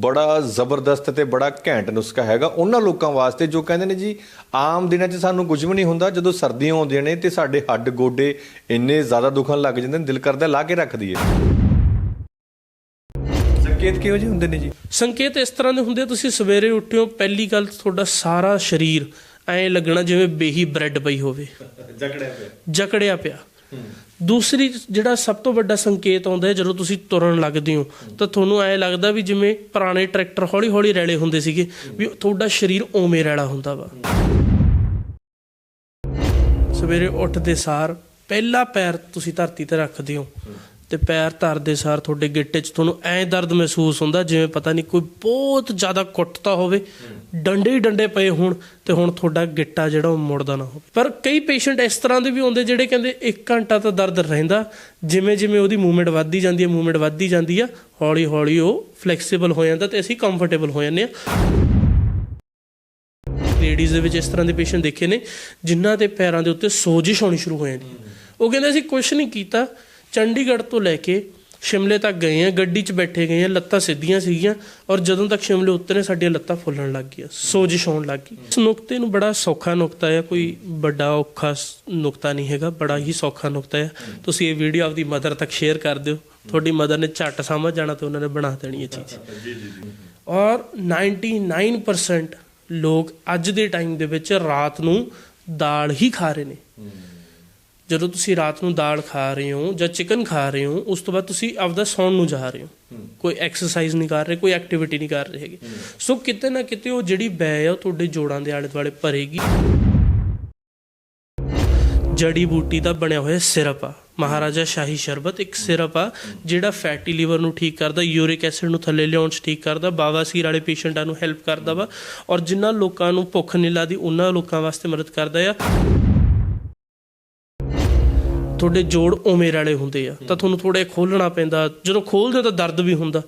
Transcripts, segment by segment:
ਬੜਾ ਜ਼ਬਰਦਸਤ ਤੇ ਬੜਾ ਘੈਂਟ ਨੁਸਖਾ ਹੈਗਾ ਉਹਨਾਂ ਲੋਕਾਂ ਵਾਸਤੇ ਜੋ ਕਹਿੰਦੇ ਨੇ ਜੀ ਆਮ ਦਿਨਾਂ 'ਚ ਸਾਨੂੰ ਕੁਝ ਵੀ ਨਹੀਂ ਹੁੰਦਾ ਜਦੋਂ ਸਰਦੀਆਂ ਆਉਂਦੀਆਂ ਨੇ ਤੇ ਸਾਡੇ ਹੱਡ ਗੋਡੇ ਇੰਨੇ ਜ਼ਿਆਦਾ ਦੁਖਣ ਲੱਗ ਜਾਂਦੇ ਨੇ ਦਿਲ ਕਰਦਾ ਲਾ ਕੇ ਰੱਖ ਦਈਏ। ਸੰਕੇਤ ਕਿਹੋ ਜਿਹੇ ਹੁੰਦੇ ਨੇ ਜੀ? ਸੰਕੇਤ ਇਸ ਤਰ੍ਹਾਂ ਦੇ ਹੁੰਦੇ ਤੁਸੀਂ ਸਵੇਰੇ ਉੱਠਿਓ ਪਹਿਲੀ ਗੱਲ ਤੁਹਾਡਾ ਸਾਰਾ ਸਰੀਰ ਐਂ ਲੱਗਣਾ ਜਿਵੇਂ ਬੇਹੀ ਬ੍ਰੈਡ ਪਈ ਹੋਵੇ। ਜਕੜਿਆ ਪਿਆ। ਜਕੜਿਆ ਪਿਆ। ਦੂਸਰੀ ਜਿਹੜਾ ਸਭ ਤੋਂ ਵੱਡਾ ਸੰਕੇਤ ਆਉਂਦਾ ਹੈ, ਜਦੋਂ ਤੁਸੀਂ ਤੁਰਨ ਲੱਗਦੇ ਹੋ, ਤਾਂ ਤੁਹਾਨੂੰ ਐਂ ਲੱਗਦਾ ਵੀ ਜਿਵੇਂ ਪੁਰਾਣੇ ਟਰੈਕਟਰ ਹੌਲੀ ਹੌਲੀ ਰੈਲੇ ਹੁੰਦੇ ਸੀਗੇ, ਵੀ ਤੁਹਾਡਾ ਸਰੀਰ ਓਵੇਂ ਰੈਲਾ ਹੁੰਦਾ ਵਾ। ਸਵੇਰੇ ਉੱਠਦੇ ਸਾਰ ਪਹਿਲਾ ਪੈਰ ਤੁਸੀਂ ਧਰਤੀ ਤੇ ਰੱਖਦੇ ਹੋ। ਤੇ ਪੈਰ ਧਰਦੇ ਸਾਰ ਤੁਹਾਡੇ ਗਿੱਟੇ 'ਚ ਤੁਹਾਨੂੰ ਐਂ ਦਰਦ ਮਹਿਸੂਸ ਹੁੰਦਾ, ਜਿਵੇਂ ਪਤਾ ਨਹੀਂ ਕੋਈ ਬਹੁਤ ਜ਼ਿਆਦਾ ਕੁੱਟਤਾ ਹੋਵੇ। ਡੰਡੇ ਹੀ ਡੰਡੇ ਪਏ ਹੋਣ ਤੇ ਹੁਣ ਤੁਹਾਡਾ ਗਿੱਟਾ ਜਿਹੜਾ ਉਹ ਮੁੜਦਾ ਨਾ ਹੋਵੇ। ਪਰ ਕਈ ਪੇਸ਼ੈਂਟ ਇਸ ਤਰ੍ਹਾਂ ਦੇ ਵੀ ਹੁੰਦੇ ਜਿਹੜੇ ਕਹਿੰਦੇ 1 ਘੰਟਾ ਤਾਂ ਦਰਦ ਰਹਿੰਦਾ, ਜਿਵੇਂ ਜਿਵੇਂ ਉਹਦੀ ਮੂਵਮੈਂਟ ਵੱਧਦੀ ਜਾਂਦੀ ਹੈ, ਮੂਵਮੈਂਟ ਵੱਧਦੀ ਜਾਂਦੀ ਆ ਹੌਲੀ ਹੌਲੀ ਉਹ ਫਲੈਕਸੀਬਲ ਹੋ ਜਾਂਦਾ ਤੇ ਅਸੀਂ ਕੰਫਰਟੇਬਲ ਹੋ ਜਾਂਦੇ ਆ। ਲੇਡੀਜ਼ ਦੇ ਵਿੱਚ ਇਸ ਤਰ੍ਹਾਂ ਦੇ ਪੇਸ਼ੈਂਟ ਦੇਖੇ ਨੇ, ਜਿਨ੍ਹਾਂ ਦੇ ਪੈਰਾਂ ਦੇ ਉੱਤੇ ਸੋਜਿਸ਼ ਹੋਣੀ ਸ਼ੁਰੂ ਹੋ ਜਾਂਦੀ ਹੈ। ਉਹ ਕਹਿੰਦੇ ਅਸੀਂ ਕੁਝ ਨਹੀਂ ਕੀਤਾ ਚੰਡੀਗੜ੍ਹ ਤੋਂ ਲੈ ਕੇ ਸ਼ਿਮਲੇ ਤੱਕ ਗਏ ਆ, ਗੱਡੀ 'ਚ ਬੈਠੇ ਗਏ ਆ, ਲੱਤਾਂ ਸਿੱਧੀਆਂ ਸੀਗੀਆਂ ਔਰ ਜਦੋਂ ਤੱਕ ਸ਼ਿਮਲੇ ਉਤਰੇ, ਸਾਡੀਆਂ ਲੱਤਾਂ ਫੁੱਲਣ ਲੱਗ ਗਈਆਂ, ਸੋਜਿਸ਼ ਹੋਣ ਲੱਗ ਗਈ। ਇਸ ਨੁਕਤੇ ਨੂੰ ਬੜਾ ਸੌਖਾ ਨੁਕਤਾ ਹੈ ਕੋਈ ਵੱਡਾ ਔਖਾ ਨੁਕਤਾ ਨਹੀਂ ਹੈਗਾ, ਬੜਾ ਹੀ ਸੌਖਾ ਨੁਕਤਾ ਹੈ ਤੁਸੀਂ ਇਹ ਵੀਡੀਓ ਆਪਦੀ ਮਦਰ ਤੱਕ ਸ਼ੇਅਰ ਕਰ ਦਿਓ, ਤੁਹਾਡੀ ਮਦਰ ਨੇ ਝੱਟ ਸਮਝ ਜਾਣਾ ਤੇ ਉਹਨਾਂ ਨੇ ਬਣਾ ਦੇਣੀ ਇਹ ਚੀਜ਼। ਔਰ 99% ਲੋਕ ਅੱਜ ਦੇ ਟਾਈਮ ਦੇ ਵਿੱਚ ਰਾਤ ਨੂੰ ਦਾਲ ਹੀ ਖਾ ਰਹੇ ਨੇ। ਜਦੋਂ ਤੁਸੀਂ ਰਾਤ ਨੂੰ ਦਾਲ ਖਾ ਰਹੇ ਹੋ ਜਾਂ ਚਿਕਨ ਖਾ ਰਹੇ ਹੋ ਉਸ ਤੋਂ ਬਾਅਦ ਤੁਸੀਂ ਆਪਦਾ ਸੌਣ ਨੂੰ ਜਾ ਰਹੇ ਹੋ। ਕੋਈ ਐਕਸਰਸਾਈਜ਼ ਨਹੀਂ ਕਰ ਰਹੇ ਕੋਈ ਐਕਟੀਵਿਟੀ ਨਹੀਂ ਕਰ ਰਹੇ ਹੈਗੇ। ਸੋ ਕਿਤੇ ਨਾ ਕਿਤੇ ਉਹ ਜਿਹੜੀ ਬੈ ਆ ਉਹ ਤੁਹਾਡੇ ਜੋੜਾਂ ਦੇ ਆਲੇ ਦੁਆਲੇ ਭਰੇਗੀ। ਜੜੀ ਬੂਟੀ ਦਾ ਬਣਿਆ ਹੋਇਆ ਸਿਰਪ ਆ। ਮਹਾਰਾਜਾ ਸ਼ਾਹੀ ਸ਼ਰਬਤ ਇੱਕ ਸਿਰਪ ਆ ਜਿਹੜਾ ਫੈਟੀ ਲੀਵਰ ਨੂੰ ਠੀਕ ਕਰਦਾ ਯੂਰਿਕ ਐਸਿਡ ਨੂੰ ਥੱਲੇ ਲਿਆਉਣ 'ਚ ਠੀਕ ਕਰਦਾ ਬਾਵਾਸੀਰ ਵਾਲੇ ਪੇਸ਼ੈਂਟਾਂ ਨੂੰ ਹੈਲਪ ਕਰਦਾ ਵਾ ਔਰ ਜਿਨ੍ਹਾਂ ਲੋਕਾਂ ਨੂੰ ਭੁੱਖ ਨਹੀਂ ਲੱਗਦੀ ਉਹਨਾਂ ਲੋਕਾਂ ਵਾਸਤੇ ਮਦਦ ਕਰਦਾ ਆ। ਤੁਹਾਡੇ ਜੋੜ ਉਵੇਂ ਵਾਲੇ ਹੁੰਦੇ ਆ। ਤਾਂ ਤੁਹਾਨੂੰ ਥੋੜੇ ਖੋਲਣਾ ਪੈਂਦਾ। ਜਦੋਂ ਖੋਲਦੇ ਤਾਂ ਦਰਦ ਵੀ ਹੁੰਦਾ।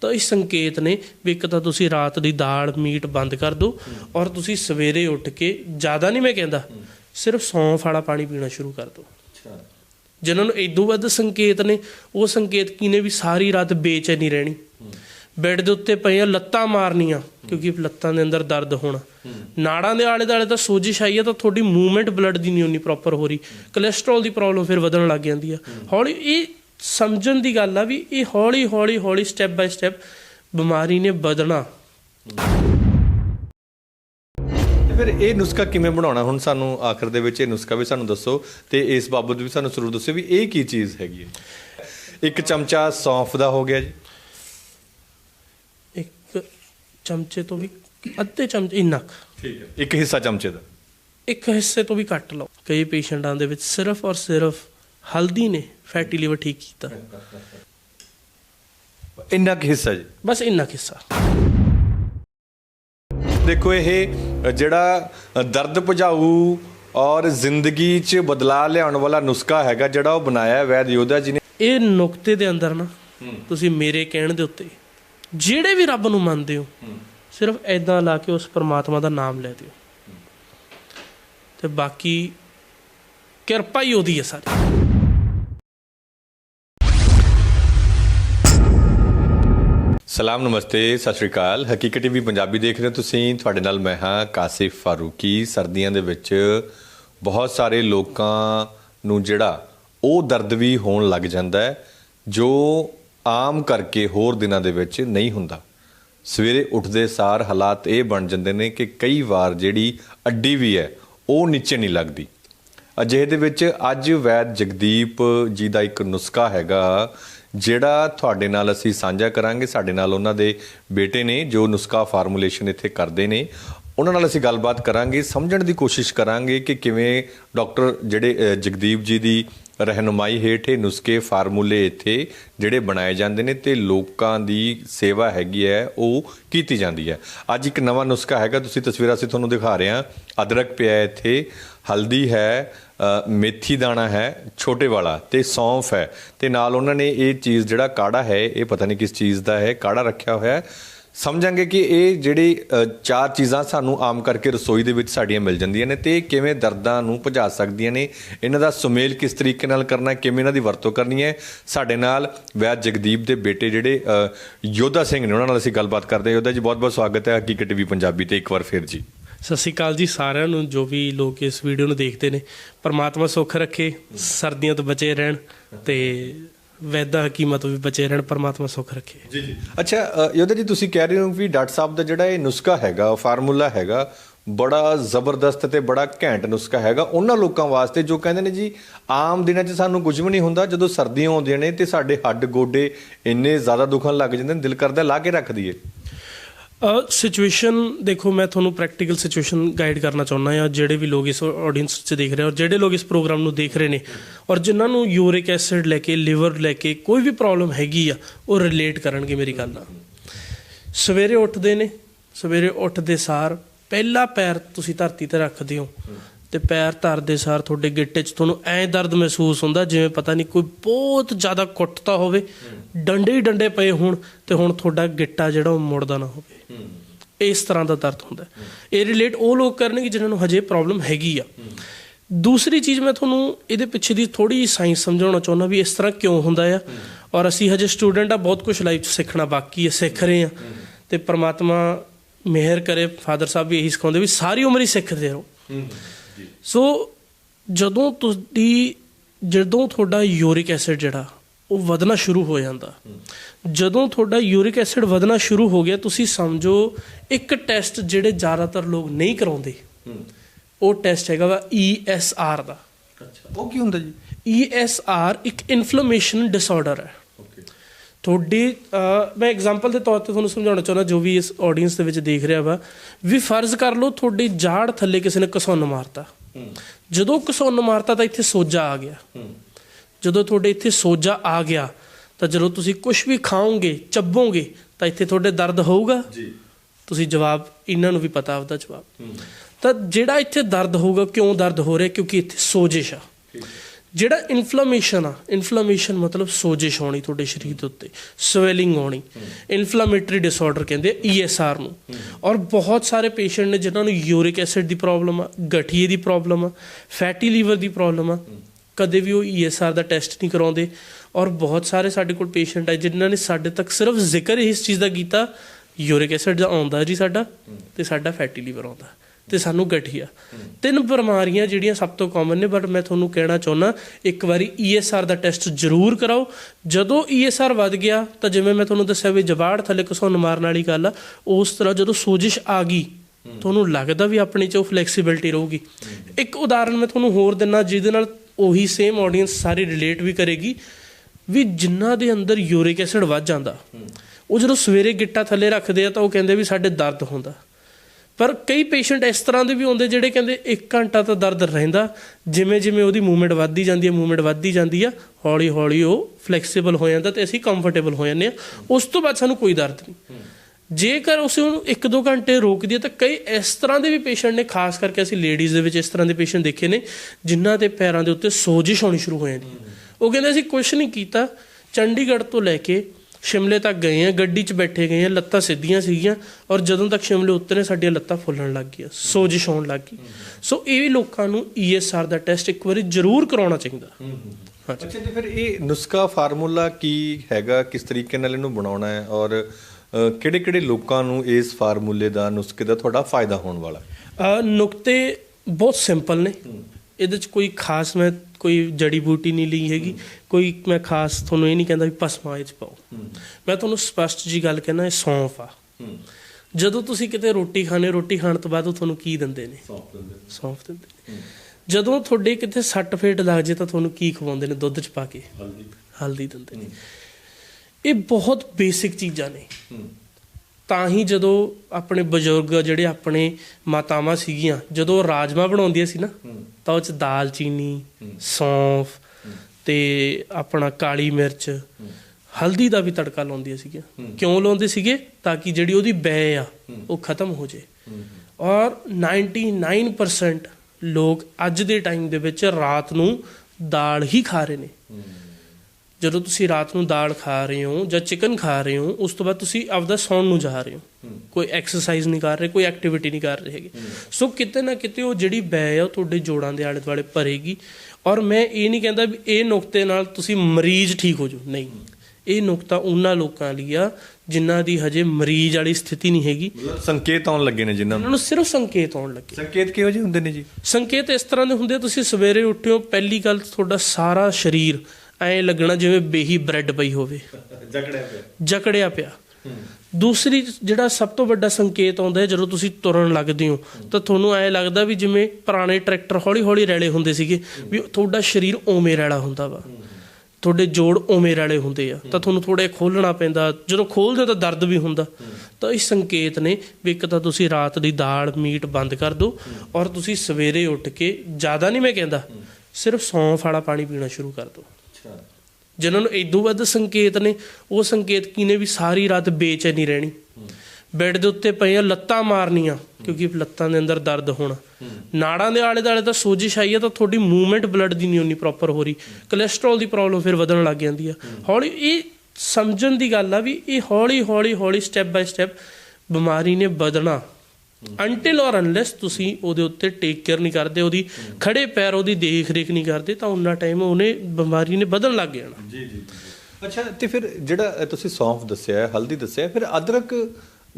ਤਾਂ ਇਹ ਸੰਕੇਤ ਨੇ ਵੀ ਇੱਕ ਤਾਂ ਤੁਸੀਂ ਰਾਤ ਦੀ ਦਾਲ ਮੀਟ ਬੰਦ ਕਰ ਦਿਓ ਔਰ ਤੁਸੀਂ ਸਵੇਰੇ ਉੱਠ ਕੇ ਜ਼ਿਆਦਾ ਨਹੀਂ ਮੈਂ ਕਹਿੰਦਾ ਸਿਰਫ ਸੌਂਫ ਵਾਲਾ ਪਾਣੀ ਪੀਣਾ ਸ਼ੁਰੂ ਕਰ ਦਿਓ। ਜਿਨ੍ਹਾਂ ਨੂੰ ਇਦੋਂ ਵੱਧ ਸੰਕੇਤ ਨੇ ਉਹ ਸੰਕੇਤ ਕੀ ਨੇ ਵੀ ਸਾਰੀ ਰਾਤ ਬੇਚੈਨੀ ਰਹਿਣੀ। ਬੈੱਡ ਦੇ ਉੱਤੇ ਪਏ ਆ ਲੱਤਾਂ ਮਾਰਨੀਆਂ, ਕਿਉਂਕਿ ਲੱਤਾਂ ਦੇ ਅੰਦਰ ਦਰਦ ਹੋਣਾ। ਨਾੜਾਂ ਦੇ ਆਲੇ ਦੁਆਲੇ ਤਾਂ ਸੋਜਿਸ਼ ਆਈ ਆ ਤਾਂ ਤੁਹਾਡੀ ਮੂਵਮੈਂਟ ਬਲੱਡ ਦੀ ਨਹੀਂ ਉਨੀ ਪ੍ਰੋਪਰ ਹੋ ਰਹੀ। ਕੋਲੇਸਟ੍ਰੋਲ ਦੀ ਪ੍ਰੋਬਲਮ ਫਿਰ ਵਧਣ ਲੱਗ ਜਾਂਦੀ ਆ। ਹੌਲੀ, ਇਹ ਸਮਝਣ ਦੀ ਗੱਲ ਆ ਵੀ ਇਹ ਹੌਲੀ ਹੌਲੀ ਹੌਲੀ ਸਟੈਪ ਬਾਈ ਸਟੈਪ ਬਿਮਾਰੀ ਨੇ ਬਦਲਣਾ। ਫਿਰ ਇਹ ਨੁਸਖਾ ਕਿਵੇਂ ਬਣਾਉਣਾ? ਹੁਣ ਸਾਨੂੰ ਆਖਰ ਦੇ ਵਿੱਚ ਇਹ ਨੁਸਖਾ ਵੀ ਸਾਨੂੰ ਦੱਸੋ, ਤੇ ਇਸ ਬਾਬਤ ਵੀ ਸਾਨੂੰ ਜ਼ਰੂਰ ਦੱਸੋ ਵੀ ਇਹ ਕੀ ਚੀਜ਼ ਹੈਗੀ ਹੈ। ਇੱਕ ਚਮਚਾ ਸੌਂਫ ਦਾ ਹੋ ਗਿਆ ਜੀ ਇੱਕ ਚਮਚੇ ਤੋਂ ਵੀ ਅੱਧੇ ਚਮਚੇ ਇੰਨਾ ਕੁ। ਠੀਕ ਹੈ। ਇੱਕ ਹਿੱਸਾ ਚਮਚੇ ਦਾ। ਇੱਕ ਹਿੱਸੇ ਤੋਂ ਵੀ ਘੱਟ ਲਓ। ਕਈ ਪੇਸ਼ੈਂਟਾਂ ਦੇ ਵਿੱਚ ਸਿਰਫ ਔਰ ਸਿਰਫ ਹਲਦੀ ਨੇ ਫੈਟੀ ਲੀਵਰ ਠੀਕ ਕੀਤਾ। ਇੰਨਾ ਕੁ ਹਿੱਸਾ ਜੀ। ਬਸ ਇੰਨਾ ਕੁ ਹਿੱਸਾ। ਦੇਖੋ ਇਹ ਜਿਹੜਾ ਦਰਦ ਭਜਾਊ ਔਰ ਜ਼ਿੰਦਗੀ 'ਚ ਬਦਲਾਅ ਲਿਆਉਣ ਵਾਲਾ ਨੁਸਖਾ ਹੈਗਾ ਜਿਹੜਾ ਉਹ ਬਣਾਇਆ ਵੈਦ ਯੋਧਾ ਜੀ ਨੇ। ਇਹ ਨੁਕਤੇ ਦੇ ਅੰਦਰ ਨਾ ਤੁਸੀਂ ਮੇਰੇ ਕਹਿਣ ਦੇ ਉੱਤੇ ਜਿਹੜੇ ਵੀ ਰੱਬ ਨੂੰ ਮੰਨਦੇ ਹੋ ਸਿਰਫ ਐਦਾਂ ਲਾ ਕੇ ਉਸ ਪਰਮਾਤਮਾ ਦਾ ਨਾਮ ਲੈ ਦਿਓ। ਤੇ ਬਾਕੀ ਕਿਰਪਾ ਹੀ ਉਹਦੀ ਹੈ ਸਾਰੀ। ਸਲਾਮ ਨਮਸਤੇ ਸਤਿ ਸ਼੍ਰੀ ਅਕਾਲ। ਹਕੀਕਤ ਟੀਵੀ ਪੰਜਾਬੀ ਦੇਖ ਰਹੇ ਹੋ ਤੁਸੀਂ। ਤੁਹਾਡੇ ਨਾਲ ਮੈਂ ਹਾਂ ਕਾਸਿਫ ਫਾਰੂਕੀ। ਸਰਦੀਆਂ ਦੇ ਵਿੱਚ ਬਹੁਤ ਸਾਰੇ ਲੋਕਾਂ ਨੂੰ ਜਿਹੜਾ ਉਹ ਦਰਦ ਵੀ ਹੋਣ ਲੱਗ ਜਾਂਦਾ ਹੈ ਜੋ ਆਮ ਕਰਕੇ ਹੋਰ ਦਿਨਾਂ ਦੇ ਵਿੱਚ ਨਹੀਂ ਹੁੰਦਾ। ਸਵੇਰੇ ਉੱਠਦੇ ਸਾਰ ਹਾਲਾਤ ਇਹ ਬਣ ਜਾਂਦੇ ਨੇ ਕਿ ਕਈ ਵਾਰ ਜਿਹੜੀ ਅੱਡੀ ਵੀ ਹੈ, ਉਹ ਨੀਚੇ ਨਹੀਂ ਲੱਗਦੀ। ਅਜਿਹੇ ਦੇ ਵਿੱਚ ਅੱਜ ਵੈਦ ਜਗਦੀਪ ਜੀ ਦਾ ਇੱਕ ਨੁਸਖਾ ਹੈਗਾ, ਜਿਹੜਾ ਤੁਹਾਡੇ ਨਾਲ ਅਸੀਂ ਸਾਂਝਾ ਕਰਾਂਗੇ। ਸਾਡੇ ਨਾਲ ਉਹਨਾਂ ਦੇ ਬੇਟੇ ਨੇ ਜੋ ਨੁਸਖਾ ਫਾਰਮੂਲੇਸ਼ਨ ਇੱਥੇ ਕਰਦੇ ਨੇ। ਉਹਨਾਂ ਨਾਲ ਅਸੀਂ ਗੱਲਬਾਤ ਕਰਾਂਗੇ, ਸਮਝਣ ਦੀ ਕੋਸ਼ਿਸ਼ ਕਰਾਂਗੇ ਕਿ ਕਿਵੇਂ ਡਾਕਟਰ ਜਿਹੜੇ ਜਗਦੀਪ ਜੀ ਦੀ ਰਹਿਨੁਮਾਈ ਹੇਠ ਇਹ ਨੁਸਖੇ ਫਾਰਮੂਲੇ ਇੱਥੇ ਜਿਹੜੇ ਬਣਾਏ ਜਾਂਦੇ ਨੇ ਤੇ ਲੋਕਾਂ ਦੀ ਸੇਵਾ ਹੈਗੀ ਹੈ, ਉਹ ਕੀਤੀ ਜਾਂਦੀ ਹੈ। ਅੱਜ ਇੱਕ ਨਵਾਂ ਨੁਸਖਾ ਹੈਗਾ, ਤੁਸੀਂ ਤਸਵੀਰਾਂ ਅਸੀਂ ਤੁਹਾਨੂੰ ਦਿਖਾ ਰਹੇ ਹਾਂ। ਅਦਰਕ ਪਿਆ ਹੈ ਇੱਥੇ, ਹਲਦੀ ਹੈ ਮੇਥੀ ਦਾਣਾ ਹੈ, ਛੋਟੇ ਵਾਲਾ ਤੇ ਸੌਂਫ ਹੈ। ਤੇ ਨਾਲ ਉਹਨਾਂ ਨੇ ਇਹ ਚੀਜ਼ ਜਿਹੜਾ ਕਾੜਾ ਹੈ, ਇਹ ਪਤਾ ਨਹੀਂ ਕਿਸ ਚੀਜ਼ ਦਾ ਹੈ, ਕਾੜਾ ਰੱਖਿਆ ਹੋਇਆ ਹੈ। ਸਮਝਾਂਗੇ ਕਿ ਇਹ ਜਿਹੜੀ ਚਾਰ ਚੀਜ਼ਾਂ ਸਾਨੂੰ ਆਮ ਕਰਕੇ ਰਸੋਈ ਦੇ ਵਿੱਚ ਸਾਡੀਆਂ ਮਿਲ ਜਾਂਦੀਆਂ ਨੇ ਤੇ ਇਹ ਕਿਵੇਂ ਦਰਦਾਂ ਨੂੰ ਭਜਾ ਸਕਦੀਆਂ ਨੇ, ਇਹਨਾਂ ਦਾ ਸੁਮੇਲ ਕਿਸ ਤਰੀਕੇ ਨਾਲ ਕਰਨਾ, ਕਿਵੇਂ ਇਹਨਾਂ ਦੀ ਵਰਤੋਂ ਕਰਨੀ ਹੈ। ਸਾਡੇ ਨਾਲ ਵੈਦ ਜਗਦੀਪ ਦੇ ਬੇਟੇ ਜਿਹੜੇ ਯੋਧਾ ਸਿੰਘ ਨੇ, ਉਹਨਾਂ ਨਾਲ ਅਸੀਂ ਗੱਲਬਾਤ ਕਰਦੇ ਹਾਂ। ਯੋਧਾ ਜੀ, ਬਹੁਤ-ਬਹੁਤ ਸਵਾਗਤ ਹੈ ਹਕੀਕਤ ਟੀਵੀ ਪੰਜਾਬੀ ਤੇ ਇੱਕ ਵਾਰ ਫਿਰ ਜੀ। ਸਤਿ ਸ਼੍ਰੀ ਅਕਾਲ ਜੀ ਸਾਰਿਆਂ ਨੂੰ, ਜੋ ਵੀ ਲੋਕ ਇਸ ਵੀਡੀਓ ਨੂੰ ਦੇਖਦੇ ਨੇ। ਪਰਮਾਤਮਾ ਸੁੱਖ ਰੱਖੇ, ਸਰਦੀਆਂ ਤੋਂ ਬਚੇ ਰਹਿਣ ਤੇ ਵੈਦਾ ਹਕੀਮਾਂ ਵੀ ਬਚੇ ਰਹਿਣ, ਪਰਮਾਤਮਾ ਸੁੱਖ ਰੱਖੇ। ਜੀ ਜੀ। ਅੱਛਾ ਯੋਧਾ ਜੀ, ਤੁਸੀਂ ਕਹਿ ਰਹੇ ਹੋ ਵੀ ਡਾਕਟਰ ਸਾਹਿਬ ਦਾ ਜਿਹੜਾ ਇਹ ਨੁਸਖਾ ਹੈਗਾ ਫਾਰਮੂਲਾ ਹੈਗਾ, ਬੜਾ ਜ਼ਬਰਦਸਤ ਤੇ ਬੜਾ ਘੈਂਟ ਨੁਸਖਾ ਹੈਗਾ ਉਹਨਾਂ ਲੋਕਾਂ ਵਾਸਤੇ, ਜੋ ਕਹਿੰਦੇ ਨੇ ਜੀ, ਆਮ ਦਿਨਾਂ 'ਚ ਸਾਨੂੰ ਕੁਝ ਵੀ ਨਹੀਂ ਹੁੰਦਾ, ਜਦੋਂ ਸਰਦੀਆਂ ਆਉਂਦੀਆਂ ਨੇ ਤੇ ਸਾਡੇ ਹੱਡ ਗੋਡੇ ਇੰਨੇ ਜ਼ਿਆਦਾ ਦੁਖਣ ਲੱਗ ਜਾਂਦੇ ਨੇ, ਦਿਲ ਕਰਦਾ ਲਾ ਕੇ ਰੱਖ ਦਈਏ। ਸਿਚੁਏਸ਼ਨ ਦੇਖੋ, ਮੈਂ ਤੁਹਾਨੂੰ ਪ੍ਰੈਕਟੀਕਲ ਸਿਚੁਏਸ਼ਨ ਗਾਈਡ ਕਰਨਾ ਚਾਹੁੰਦਾ ਹਾਂ, ਜਿਹੜੇ ਵੀ ਲੋਕ ਇਸ ਆਡੀਅנס 'ਚ ਦੇਖ ਰਹੇ ਔਰ ਜਿਹੜੇ ਲੋਕ ਇਸ ਪ੍ਰੋਗਰਾਮ ਨੂੰ ਦੇਖ ਰਹੇ ਨੇ ਔਰ ਜਿਨ੍ਹਾਂ ਨੂੰ ਯੂਰਿਕ ਐਸਿਡ ਲੈ ਕੇ ਲਿਵਰ ਲੈ ਕੇ ਕੋਈ ਵੀ ਪ੍ਰੋਬਲਮ ਹੈਗੀ ਆ, ਉਹ ਰਿਲੇਟ ਕਰਨਗੇ ਮੇਰੀ ਗੱਲ ਨਾਲ। ਸਵੇਰੇ ਉੱਠਦੇ ਨੇ, ਸਵੇਰੇ ਉੱਠਦੇ ਸਾਰ ਪਹਿਲਾ ਪੈਰ ਤੁਸੀਂ ਧਰਤੀ ਤੇ ਰੱਖਦੇ ਹੋ। ਤੇ ਪੈਰ ਧਰਦੇ ਸਾਰ ਤੁਹਾਡੇ ਗਿੱਟੇ 'ਚ ਤੁਹਾਨੂੰ ਐਂ ਦਰਦ ਮਹਿਸੂਸ ਹੁੰਦਾ ਜਿਵੇਂ ਪਤਾ ਨਹੀਂ ਕੋਈ ਬਹੁਤ ਜ਼ਿਆਦਾ ਕੁੱਟਦਾ ਹੋਵੇ ਡੰਡੇ ਹੀ ਡੰਡੇ ਪਏ ਹੋਣ ਤੇ ਹੁਣ ਤੁਹਾਡਾ ਗਿੱਟਾ ਜਿਹੜਾ ਉਹ ਮੁੜਦਾ ਨਾ ਹੋਵੇ। ਇਸ ਤਰ੍ਹਾਂ ਦਾ ਦਰਦ ਹੁੰਦਾ। ਇਹ ਰਿਲੇਟ ਉਹ ਲੋਕ ਕਰਨਗੇ ਜਿਨ੍ਹਾਂ ਨੂੰ ਹਜੇ ਪ੍ਰੋਬਲਮ ਹੈਗੀ ਆ। ਦੂਸਰੀ ਚੀਜ਼ ਮੈਂ ਤੁਹਾਨੂੰ ਇਹਦੇ ਪਿੱਛੇ ਦੀ ਥੋੜੀ ਸਾਇੰਸ ਸਮਝਾਉਣਾ ਚਾਹੁੰਦਾ ਵੀ ਇਸ ਤਰ੍ਹਾਂ ਕਿਉਂ ਹੁੰਦਾ ਆ। ਔਰ ਅਸੀਂ ਹਜੇ ਸਟੂਡੈਂਟ ਆ ਬਹੁਤ ਕੁਝ ਲਾਈਫ 'ਚ ਸਿੱਖਣਾ ਬਾਕੀ ਹੈ ਸਿੱਖ ਰਹੇ ਆ। ਤੇ ਪ੍ਰਮਾਤਮਾ ਮਿਹਰ ਕਰੇ ਫਾਦਰ ਸਾਹਿਬ ਵੀ ਇਹੀ ਸਿਖਾਉਂਦੇ ਵੀ ਸਾਰੀ ਉਮਰ ਹੀ ਸਿੱਖਦੇ ਰਹੋ। ਸੋ ਜਦੋਂ ਤੁਹਾਡੀ ਜਦੋਂ ਤੁਹਾਡਾ ਯੂਰਿਕ ਐਸਿਡ ਜਿਹੜਾ ਉਹ ਵਧਣਾ ਸ਼ੁਰੂ ਹੋ ਜਾਂਦਾ। ਜਦੋਂ ਤੁਹਾਡਾ ਯੂਰਿਕ ਐਸਿਡ ਵਧਣਾ ਸ਼ੁਰੂ ਹੋ ਗਿਆ ਤੁਸੀਂ ਸਮਝੋ ਇੱਕ ਟੈਸਟ ਜਿਹੜੇ ਜ਼ਿਆਦਾਤਰ ਲੋਕ ਨਹੀਂ ਕਰਾਉਂਦੇ ਉਹ ਟੈਸਟ ਹੈਗਾ ਵਾ ESR ਦਾ। ਉਹ ਕੀ ਹੁੰਦਾ ਜੀ? ESR ਇੱਕ ਇਨਫਲੇਮੇਸ਼ਨ ਡਿਸਆਰਡਰ ਹੈ। ਤੁਹਾਡੀ ਮੈਂ ਐਗਜ਼ਾਮਪਲ ਦੇ ਤੌਰ ਤੇ ਤੁਹਾਨੂੰ ਸਮਝਾਉਣਾ ਚਾਹੁੰਦਾ ਜੋ ਵੀ ਇਸ ਆਡੀਅנס ਦੇ ਵਿੱਚ ਦੇਖ ਰਿਹਾ ਵਾ ਵੀ ਫਰਜ਼ ਕਰ ਲਓ ਤੁਹਾਡੀ ਜਾੜ ਥੱਲੇ ਕਿਸੇ ਨੇ ਘਸੁੰਨ ਮਾਰਤਾ। ਜਦੋਂ ਘਸੁੰਨ ਮਾਰਤਾ ਤਾਂ ਇੱਥੇ ਸੋਜਾ ਆ ਗਿਆ। ਜਦੋਂ ਤੁਹਾਡੇ ਇੱਥੇ ਸੋਜਾ ਆ ਗਿਆ ਤਾਂ ਜਦੋਂ ਤੁਸੀਂ ਕੁਝ ਵੀ ਖਾਓਗੇ ਚੱਬੋਗੇ ਤਾਂ ਇੱਥੇ ਤੁਹਾਡੇ ਦਰਦ ਹੋਊਗਾ? ਜੀ। ਤੁਸੀਂ ਜਵਾਬ ਇਹਨਾਂ ਨੂੰ ਵੀ ਪਤਾ ਆਪਦਾ ਜਵਾਬ। ਤਾਂ ਜਿਹੜਾ ਇੱਥੇ ਦਰਦ ਹੋਊਗਾ ਕਿਉਂ ਦਰਦ ਹੋ ਰਿਹਾ? ਕਿਉਂਕਿ ਇੱਥੇ ਸੋਜਿਸ਼ ਆ ਜਿਹੜਾ ਇਨਫਲੇਮੇਸ਼ਨ ਆ ਇਨਫਲੇਮੇਸ਼ਨ ਮਤਲਬ ਸੋਜਿਸ਼ ਹੋਣੀ ਤੁਹਾਡੇ ਸਰੀਰ ਦੇ ਉੱਤੇ ਸਵੈਲਿੰਗ ਹੋਣੀ ਇਨਫਲੇਮੇਟਰੀ ਡਿਸਆਰਡਰ ਕਹਿੰਦੇ ਆ ESR ਨੂੰ। ਔਰ ਬਹੁਤ ਸਾਰੇ ਪੇਸ਼ੈਂਟ ਨੇ ਜਿਨ੍ਹਾਂ ਨੂੰ ਯੂਰਿਕ ਐਸਿਡ ਦੀ ਪ੍ਰੋਬਲਮ ਆ, ਗਠੀਏ ਦੀ ਪ੍ਰੋਬਲਮ ਆ ਫੈਟੀ ਲੀਵਰ ਦੀ ਪ੍ਰੋਬਲਮ ਆ, ਕਦੇ ਵੀ ਉਹ ESR ਦਾ ਟੈਸਟ ਨਹੀਂ ਕਰਾਉਂਦੇ। ਔਰ ਬਹੁਤ ਸਾਰੇ ਸਾਡੇ ਕੋਲ ਪੇਸ਼ੈਂਟ ਆ ਜਿਨ੍ਹਾਂ ਨੇ ਸਾਡੇ ਤੱਕ ਸਿਰਫ ਜ਼ਿਕਰ ਇਸ ਚੀਜ਼ ਦਾ ਕੀਤਾ ਯੂਰਿਕ ਐਸਿਡ ਦਾ ਆਉਂਦਾ ਜੀ ਸਾਡਾ ਤੇ ਸਾਡਾ ਫੈਟੀ ਲੀਵਰ ਆਉਂਦਾ। ਤੇ ਸਾਨੂੰ ਗਠੀਆ ਤਿੰਨ ਬਿਮਾਰੀਆਂ ਜਿਹੜੀਆਂ ਸਭ ਤੋਂ ਕਾਮਨ ਨੇ ਬਟ ਮੈਂ ਤੁਹਾਨੂੰ ਕਹਿਣਾ ਚਾਹੁੰਦਾ ਇੱਕ ਵਾਰੀ ESR ਦਾ ਟੈਸਟ ਜ਼ਰੂਰ ਕਰਾਓ। ਜਦੋਂ ESR ਵੱਧ ਗਿਆ, ਤਾਂ ਜਿਵੇਂ ਮੈਂ ਤੁਹਾਨੂੰ ਦੱਸਿਆ ਵੀ ਜਵਾੜ ਥੱਲੇ ਕਸੋਂ ਮਾਰਨ ਵਾਲੀ ਗੱਲ ਆ, ਉਸ ਤਰ੍ਹਾਂ ਜਦੋਂ ਸੋਜਿਸ਼ ਆ ਗਈ, ਤੁਹਾਨੂੰ ਲੱਗਦਾ ਵੀ ਆਪਣੇ ਚ ਉਹ ਫਲੈਕਸੀਬਿਲਟੀ ਰਹੂਗੀ। ਇੱਕ ਉਦਾਹਰਨ ਮੈਂ ਤੁਹਾਨੂੰ ਹੋਰ ਦਿੰਨਾ, ਜਿਹਦੇ ਨਾਲ ਉਹੀ ਸੇਮ ਆਡੀਅנס ਸਾਰੀ ਰਿਲੇਟ ਵੀ ਕਰੇਗੀ, ਵੀ ਜਿਨ੍ਹਾਂ ਦੇ ਅੰਦਰ ਯੂਰਿਕ ਐਸਿਡ ਵੱਧ ਜਾਂਦਾ, ਉਹ ਜਦੋਂ ਸਵੇਰੇ ਗਿੱਟਾ ਥੱਲੇ ਰੱਖਦੇ ਆ, ਤਾਂ ਉਹ ਕਹਿੰਦੇ ਵੀ ਸਾਡੇ ਦਰਦ ਹੁੰਦਾ। ਪਰ ਕਈ ਪੇਸ਼ੈਂਟ ਇਸ ਤਰ੍ਹਾਂ ਦੇ ਵੀ ਹੁੰਦੇ ਜਿਹੜੇ ਕਹਿੰਦੇ 1 ਘੰਟਾ ਤਾਂ ਦਰਦ ਰਹਿੰਦਾ ਜਿਵੇਂ ਜਿਵੇਂ ਉਹਦੀ ਮੂਵਮੈਂਟ ਵੱਧਦੀ ਜਾਂਦੀ ਹੈ ਮੂਵਮੈਂਟ ਵੱਧਦੀ ਜਾਂਦੀ ਆ ਹੌਲੀ ਹੌਲੀ ਉਹ ਫਲੈਕਸੀਬਲ ਹੋ ਜਾਂਦਾ ਤੇ ਅਸੀਂ ਕੰਫਰਟੇਬਲ ਹੋ ਜਾਂਦੇ ਆ ਉਸ ਤੋਂ ਬਾਅਦ ਸਾਨੂੰ ਕੋਈ ਦਰਦ ਨਹੀਂ ਜੇਕਰ ਉਸੇ ਉਹਨੂੰ 1-2 ਘੰਟੇ ਰੋਕ ਦਈਏ ਤਾਂ ਕਈ ਇਸ ਤਰ੍ਹਾਂ ਦੇ ਵੀ ਪੇਸ਼ੈਂਟ ਨੇ, ਖਾਸ ਕਰਕੇ ਅਸੀਂ ਲੇਡੀਜ਼ ਦੇ ਵਿੱਚ ਇਸ ਤਰ੍ਹਾਂ ਦੇ ਪੇਸ਼ੈਂਟ ਦੇਖੇ ਨੇ, ਜਿਨ੍ਹਾਂ ਦੇ ਪੈਰਾਂ ਦੇ ਉੱਤੇ ਸੋਜਿਸ਼ ਹੋਣੀ ਸ਼ੁਰੂ ਹੋ ਜਾਂਦੀ ਹੈ। ਉਹ ਕਹਿੰਦੇ ਅਸੀਂ ਕੁਝ ਨਹੀਂ ਕੀਤਾ, ਚੰਡੀਗੜ੍ਹ ਤੋਂ ਲੈ ਕੇ ਸ਼ਿਮਲੇ ਤੱਕ ਗਏ ਆ ਗੱਡੀ 'ਚ ਬੈਠੇ ਗਏ ਆ ਲੱਤਾਂ ਸਿੱਧੀਆਂ ਸੀਗੀਆਂ ਔਰ ਜਦੋਂ ਤੱਕ ਸ਼ਿਮਲੇ ਉਤਰੇ ਸਾਡੀਆਂ ਲੱਤਾਂ ਫੁੱਲਣ ਲੱਗ ਗਈਆਂ ਸੋਜਿਸ਼ ਹੋਣ ਲੱਗ ਗਈ। ਸੋ ਇਹ ਵੀ ਲੋਕਾਂ ਨੂੰ ESR ਦਾ ਟੈਸਟ ਇੱਕ ਵਾਰੀ ਜ਼ਰੂਰ ਕਰਾਉਣਾ ਚਾਹੀਦਾ। ਹਾਂਜੀ। ਅੱਛਾ ਜੀ ਫਿਰ ਇਹ ਨੁਸਖਾ ਫਾਰਮੂਲਾ ਕੀ ਹੈਗਾ? ਕਿਸ ਤਰੀਕੇ ਨਾਲ ਇਹਨੂੰ ਬਣਾਉਣਾ ਹੈ? ਔਰ ਕਿਹੜੇ ਕਿਹੜੇ ਲੋਕਾਂ ਨੂੰ ਇਸ ਫਾਰਮੂਲੇ ਦਾ ਨੁਸਖੇ ਦਾ ਤੁਹਾਡਾ ਫਾਇਦਾ ਹੋਣ ਵਾਲਾ ਨੁਕਤੇ ਬਹੁਤ ਸਿੰਪਲ ਨੇ। ਇਹਦੇ ਚ ਕੋਈ ਖਾਸ ਮੈਂ ਕੋਈ ਜੜੀ ਬੂਟੀ ਨਹੀਂ ਲਈ ਹੈਗੀ। ਕੋਈ ਮੈਂ ਖਾਸ ਤੁਹਾਨੂੰ ਇਹ ਨਹੀਂ ਕਹਿੰਦਾ ਵੀ ਭਸਮਾ ਇਹ ਚ ਪਾਓ ਮੈਂ ਤੁਹਾਨੂੰ ਸਪਸ਼ਟ ਜੀ ਗੱਲ ਕਹਿਣਾ ਇਹ ਸੌਂਫ ਆ। ਜਦੋਂ ਤੁਸੀਂ ਕਿਤੇ ਰੋਟੀ ਖਾਣੇ ਰੋਟੀ ਖਾਣ ਤੋਂ ਬਾਅਦ ਉਹ ਤੁਹਾਨੂੰ ਕੀ ਦਿੰਦੇ ਨੇ? ਸੌਂਫ ਦਿੰਦੇ ਨੇ। ਜਦੋਂ ਤੁਹਾਡੇ ਕਿਤੇ ਸੱਟ ਫੇਟ ਲੱਗ ਜੇ ਤਾਂ ਤੁਹਾਨੂੰ ਕੀ ਖਵਾਉਂਦੇ ਨੇ? ਦੁੱਧ ਚ ਪਾ ਕੇ? ਹਲਦੀ। ਦਿੰਦੇ ਨੇ। ਇਹ ਬਹੁਤ ਬੇਸਿਕ ਚੀਜ਼ਾਂ ਨੇ। ਤਾਂ ਹੀ ਜਦੋਂ ਆਪਣੇ ਬਜ਼ੁਰਗ ਜਿਹੜੇ ਆਪਣੇ ਮਾਤਾਵਾਂ ਸੀਗੀਆਂ ਜਦੋਂ ਰਾਜਮਾ ਬਣਾਉਂਦੀਆਂ ਸੀ ਨਾ ਤਾਂ ਉਹ ਚ ਦਾਲਚੀਨੀ ਸੌਂਫ ਤੇ ਆਪਣਾ ਕਾਲੀ ਮਿਰਚ ਹਲਦੀ ਦਾ ਵੀ ਤੜਕਾ ਲਾਉਂਦੀਆਂ ਸੀਗੀਆਂ। ਕਿਉਂ ਲਾਉਂਦੇ ਸੀਗੇ? ਤਾਂ ਕਿ ਜਿਹੜੀ ਉਹਦੀ ਬੈ ਆ ਉਹ ਖਤਮ ਹੋ ਜੇ। ਔਰ 99% ਲੋਕ ਅੱਜ ਦੇ ਟਾਈਮ ਦੇ ਵਿੱਚ ਰਾਤ ਨੂੰ ਦਾਲ ਹੀ ਖਾ ਰਹੇ ਨੇ। ਜਦੋਂ ਤੁਸੀਂ ਰਾਤ ਨੂੰ ਦਾਲ ਖਾ ਰਹੇ ਹੋ ਜਾਂ ਚਿਕਨ ਖਾ ਰਹੇ ਹੋ ਉਸ ਤੋਂ ਬਾਅਦ ਤੁਸੀਂ ਆਪਦਾ ਸੌਣ ਨੂੰ ਜਾ ਰਹੇ ਹੋ। ਕੋਈ ਐਕਸਰਸਾਈਜ਼ ਨਹੀਂ ਕਰ ਰਹੇ ਕੋਈ ਐਕਟੀਵਿਟੀ ਨਹੀਂ ਕਰ ਰਹੇ ਹੈਗੇ। ਸੋ ਕਿਤੇ ਨਾ ਕਿਤੇ ਉਹ ਜਿਹੜੀ ਬੈ ਆ ਉਹ ਤੁਹਾਡੇ ਜੋੜਾਂ ਦੇ ਆਲੇ ਦੁਆਲੇ ਭਰੇਗੀ। ਔਰ ਮੈਂ ਇਹ ਨਹੀਂ ਕਹਿੰਦਾ ਵੀ ਇਹ ਨੁਕਤੇ ਨਾਲ ਤੁਸੀਂ ਮਰੀਜ਼ ਠੀਕ ਹੋ ਜਾਓ। ਨਹੀਂ। ਇਹ ਨੁਕਤਾ ਉਹਨਾਂ ਲੋਕਾਂ ਲਈ ਆ ਜਿਨ੍ਹਾਂ ਦੀ ਹਜੇ ਮਰੀਜ਼ ਵਾਲੀ ਸਥਿਤੀ ਨਹੀਂ ਹੈਗੀ। ਸੰਕੇਤ ਆਉਣ ਲੱਗੇ ਨੇ ਜਿਨ੍ਹਾਂ ਨੂੰ। ਸਿਰਫ ਸੰਕੇਤ ਆਉਣ ਲੱਗੇ। ਸੰਕੇਤ ਕਿਹੋ ਜਿਹੇ ਹੁੰਦੇ ਨੇ ਜੀ? ਸੰਕੇਤ ਇਸ ਤਰ੍ਹਾਂ ਦੇ ਹੁੰਦੇ ਤੁਸੀਂ ਸਵੇਰੇ ਉੱਠਿਓ ਪਹਿਲੀ ਗੱਲ ਤੁਹਾਡਾ ਸਾਰਾ ਸਰੀਰ ਐਂ ਲੱਗਣਾ ਜਿਵੇਂ ਬੇਹੀ ਬ੍ਰੈਡ ਪਈ ਹੋਵੇ। ਜਕੜਿਆ ਪਿਆ। ਜਕੜਿਆ ਪਿਆ। ਦੂਸਰੀ ਜਿਹੜਾ ਸਭ ਤੋਂ ਵੱਡਾ ਸੰਕੇਤ ਆਉਂਦਾ ਹੈ ਜਦੋਂ ਤੁਸੀਂ ਤੁਰਨ ਲੱਗਦੇ ਹੋ ਤਾਂ ਤੁਹਾਨੂੰ ਐਂ ਲੱਗਦਾ ਵੀ ਜਿਵੇਂ ਪੁਰਾਣੇ ਟਰੈਕਟਰ ਹੌਲੀ-ਹੌਲੀ ਰੈਲੇ ਹੁੰਦੇ ਸੀਗੇ ਵੀ ਤੁਹਾਡਾ ਸਰੀਰ ਓਵੇਂ ਰੈਲਾ ਹੁੰਦਾ ਵਾ। ਤੁਹਾਡੇ ਜੋੜ ਓਵੇਂ ਰੈਲੇ ਹੁੰਦੇ ਆ। ਤਾਂ ਤੁਹਾਨੂੰ ਥੋੜਾ ਖੋਲਣਾ ਪੈਂਦਾ। ਜਦੋਂ ਖੋਲਦੇ ਤਾਂ ਦਰਦ ਵੀ ਹੁੰਦਾ। ਤਾਂ ਇਹ ਸੰਕੇਤ ਨੇ ਵੀ ਇੱਕ ਤਾਂ ਤੁਸੀਂ ਰਾਤ ਦੀ ਦਾਲ ਮੀਟ ਬੰਦ ਕਰ ਦਿਓ ਔਰ ਤੁਸੀਂ ਸਵੇਰੇ ਉੱਠ ਕੇ ਜ਼ਿਆਦਾ ਨਹੀਂ ਮੈਂ ਕਹਿੰਦਾ ਸਿਰਫ ਸੌਂਫ ਵਾਲਾ ਪਾਣੀ ਪੀਣਾ ਸ਼ੁਰੂ ਕਰ ਦਿਓ। ਜਿਨ੍ਹਾਂ ਨੂੰ ਇਦੋਂ ਵੱਧ ਸੰਕੇਤ ਨੇ ਉਹ ਸੰਕੇਤ ਕੀ ਨੇ ਵੀ ਸਾਰੀ ਰਾਤ ਬੇਚੈਨੀ ਰਹਿਣੀ। ਬੈੱਡ ਦੇ ਉੱਤੇ ਪਏ ਆ ਲੱਤਾਂ ਮਾਰਨੀਆਂ ਕਿਉਂਕਿ ਲੱਤਾਂ ਦੇ ਅੰਦਰ ਦਰਦ ਹੋਣਾ। ਨਾੜਾਂ ਦੇ ਆਲੇ ਦੁਆਲੇ ਤਾਂ ਸੋਜਿਸ਼ ਆਈ ਆ ਤਾਂ ਤੁਹਾਡੀ ਮੂਵਮੈਂਟ ਬਲੱਡ ਦੀ ਨਹੀਂ ਉਨੀ ਪ੍ਰੋਪਰ ਹੋ ਰਹੀ। ਕੋਲੇਸਟ੍ਰੋਲ ਦੀ ਪ੍ਰੋਬਲਮ ਫਿਰ ਵਧਣ ਲੱਗ ਜਾਂਦੀ ਆ। ਹੌਲੀ ਇਹ ਸਮਝਣ ਦੀ ਗੱਲ ਆ ਵੀ ਇਹ ਹੌਲੀ ਹੌਲੀ ਹੌਲੀ ਸਟੈਪ ਬਾਈ ਸਟੈਪ ਬਿਮਾਰੀ ਨੇ ਵਧਣਾ ਅੰਟਿਲ ਔਰ ਅਨਲੈਸ ਤੁਸੀਂ ਉਹਦੇ ਉੱਤੇ ਟੇਕ ਕੇਅਰ ਨਹੀਂ ਕਰਦੇ ਉਹਦੀ ਖੜੇ ਪੈਰ ਉਹਦੀ ਦੇਖ ਰੇਖ ਨਹੀਂ ਕਰਦੇ ਤਾਂ ਉਹਨਾਂ ਟਾਈਮ ਉਹਨੇ ਬਿਮਾਰੀ ਨੇ ਵਧਣ ਲੱਗ ਜਾਣਾ। ਜੀ ਜੀ ਅੱਛਾ ਤੇ ਫਿਰ ਜਿਹੜਾ ਤੁਸੀਂ ਸੌਂਫ ਦੱਸਿਆ ਹੈ, ਹਲਦੀ ਦੱਸਿਆ ਹੈ, ਫਿਰ ਅਦਰਕ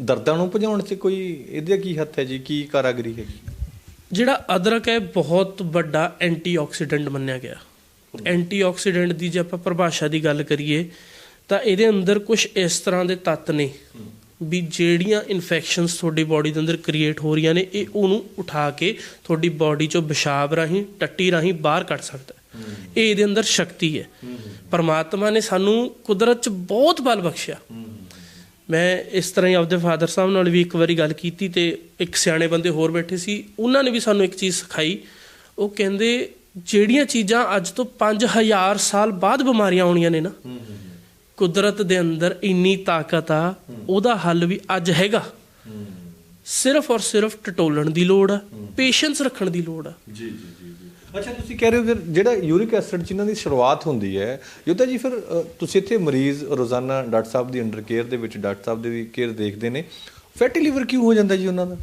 ਦਰਦਾਂ ਨੂੰ ਭਜਾਉਣ 'ਚ ਕੋਈ ਇਹਦਾ ਕੀ ਹੱਥ ਹੈ ਜੀ? ਕੀ ਕਾਰਾਗਰੀ ਹੈਗੀ ਜਿਹੜਾ ਅਦਰਕ ਹੈ ਬਹੁਤ ਵੱਡਾ ਐਂਟੀਆਕਸੀਡੈਂਟ ਮੰਨਿਆ ਗਿਆ। ਐਂਟੀਆਕਸੀਡੈਂਟ ਦੀ ਜੇ ਆਪਾਂ ਪਰਿਭਾਸ਼ਾ ਦੀ ਗੱਲ ਕਰੀਏ ਤਾਂ ਇਹਦੇ ਅੰਦਰ ਕੁਝ ਇਸ ਤਰ੍ਹਾਂ ਦੇ ਤੱਤ ਨੇ। ਵੀ ਜਿਹੜੀਆਂ ਇਨਫੈਕਸ਼ਨਸ ਤੁਹਾਡੀ ਬਾਡੀ ਦੇ ਅੰਦਰ ਕ੍ਰੀਏਟ ਹੋ ਰਹੀਆਂ ਨੇ ਇਹ ਉਹਨੂੰ ਉਠਾ ਕੇ ਤੁਹਾਡੀ ਬਾਡੀ ਚੋਂ ਪਿਸ਼ਾਬ ਰਾਹੀਂ ਟੱਟੀ ਰਾਹੀਂ ਬਾਹਰ ਕੱਢ ਸਕਦਾ ਇਹ ਇਹਦੇ ਅੰਦਰ ਸ਼ਕਤੀ ਹੈ। ਪਰਮਾਤਮਾ ਨੇ ਸਾਨੂੰ ਕੁਦਰਤ 'ਚ ਬਹੁਤ ਬਲ ਬਖਸ਼ਿਆ। ਮੈਂ ਇਸ ਤਰ੍ਹਾਂ ਹੀ ਆਪਦੇ ਫਾਦਰ ਸਾਹਿਬ ਨਾਲ ਵੀ ਇੱਕ ਵਾਰੀ ਗੱਲ ਕੀਤੀ ਤੇ ਇੱਕ ਸਿਆਣੇ ਬੰਦੇ ਹੋਰ ਬੈਠੇ ਸੀ ਉਹਨਾਂ ਨੇ ਵੀ ਸਾਨੂੰ ਇੱਕ ਚੀਜ਼ ਸਿਖਾਈ। ਉਹ ਕਹਿੰਦੇ ਜਿਹੜੀਆਂ ਚੀਜ਼ਾਂ ਅੱਜ ਤੋਂ 5000 ਸਾਲ ਬਾਅਦ ਬਿਮਾਰੀਆਂ ਆਉਣੀਆਂ ਨੇ ਨਾ ਕੁਦਰਤ ਦੇ ਅੰਦਰ ਇੰਨੀ ਤਾਕਤ ਆ ਉਹਦਾ ਹੱਲ ਵੀ ਅੱਜ ਹੈਗਾ। ਸਿਰਫ ਔਰ ਸਿਰਫ ਟਟੋਲਣ ਦੀ ਲੋੜ ਆ ਪੇਸ਼ੈਂਸ ਰੱਖਣ ਦੀ ਲੋੜ ਆ। ਜੀ ਜੀ ਜੀ ਅੱਛਾ ਤੁਸੀਂ ਕਹਿ ਰਹੇ ਹੋ ਫਿਰ ਜਿਹੜਾ ਯੂਰਿਕ ਐਸਿਡ ਜਿਨ੍ਹਾਂ ਦੀ ਸ਼ੁਰੂਆਤ ਹੁੰਦੀ ਹੈ ਯੋਤਾ ਜੀ ਫਿਰ ਤੁਸੀਂ ਇੱਥੇ ਮਰੀਜ਼ ਰੋਜ਼ਾਨਾ ਡਾਕਟਰ ਸਾਹਿਬ ਦੀ ਅੰਡਰ ਕੇਅਰ ਦੇ ਵਿੱਚ ਡਾਕਟਰ ਸਾਹਿਬ ਦੀ ਵੀ ਕੇਅਰ ਦੇਖਦੇ ਨੇ। ਫੈਟੀ ਲੀਵਰ ਕਿਉਂ ਹੋ ਜਾਂਦਾ ਜੀ ਉਹਨਾਂ ਦਾ?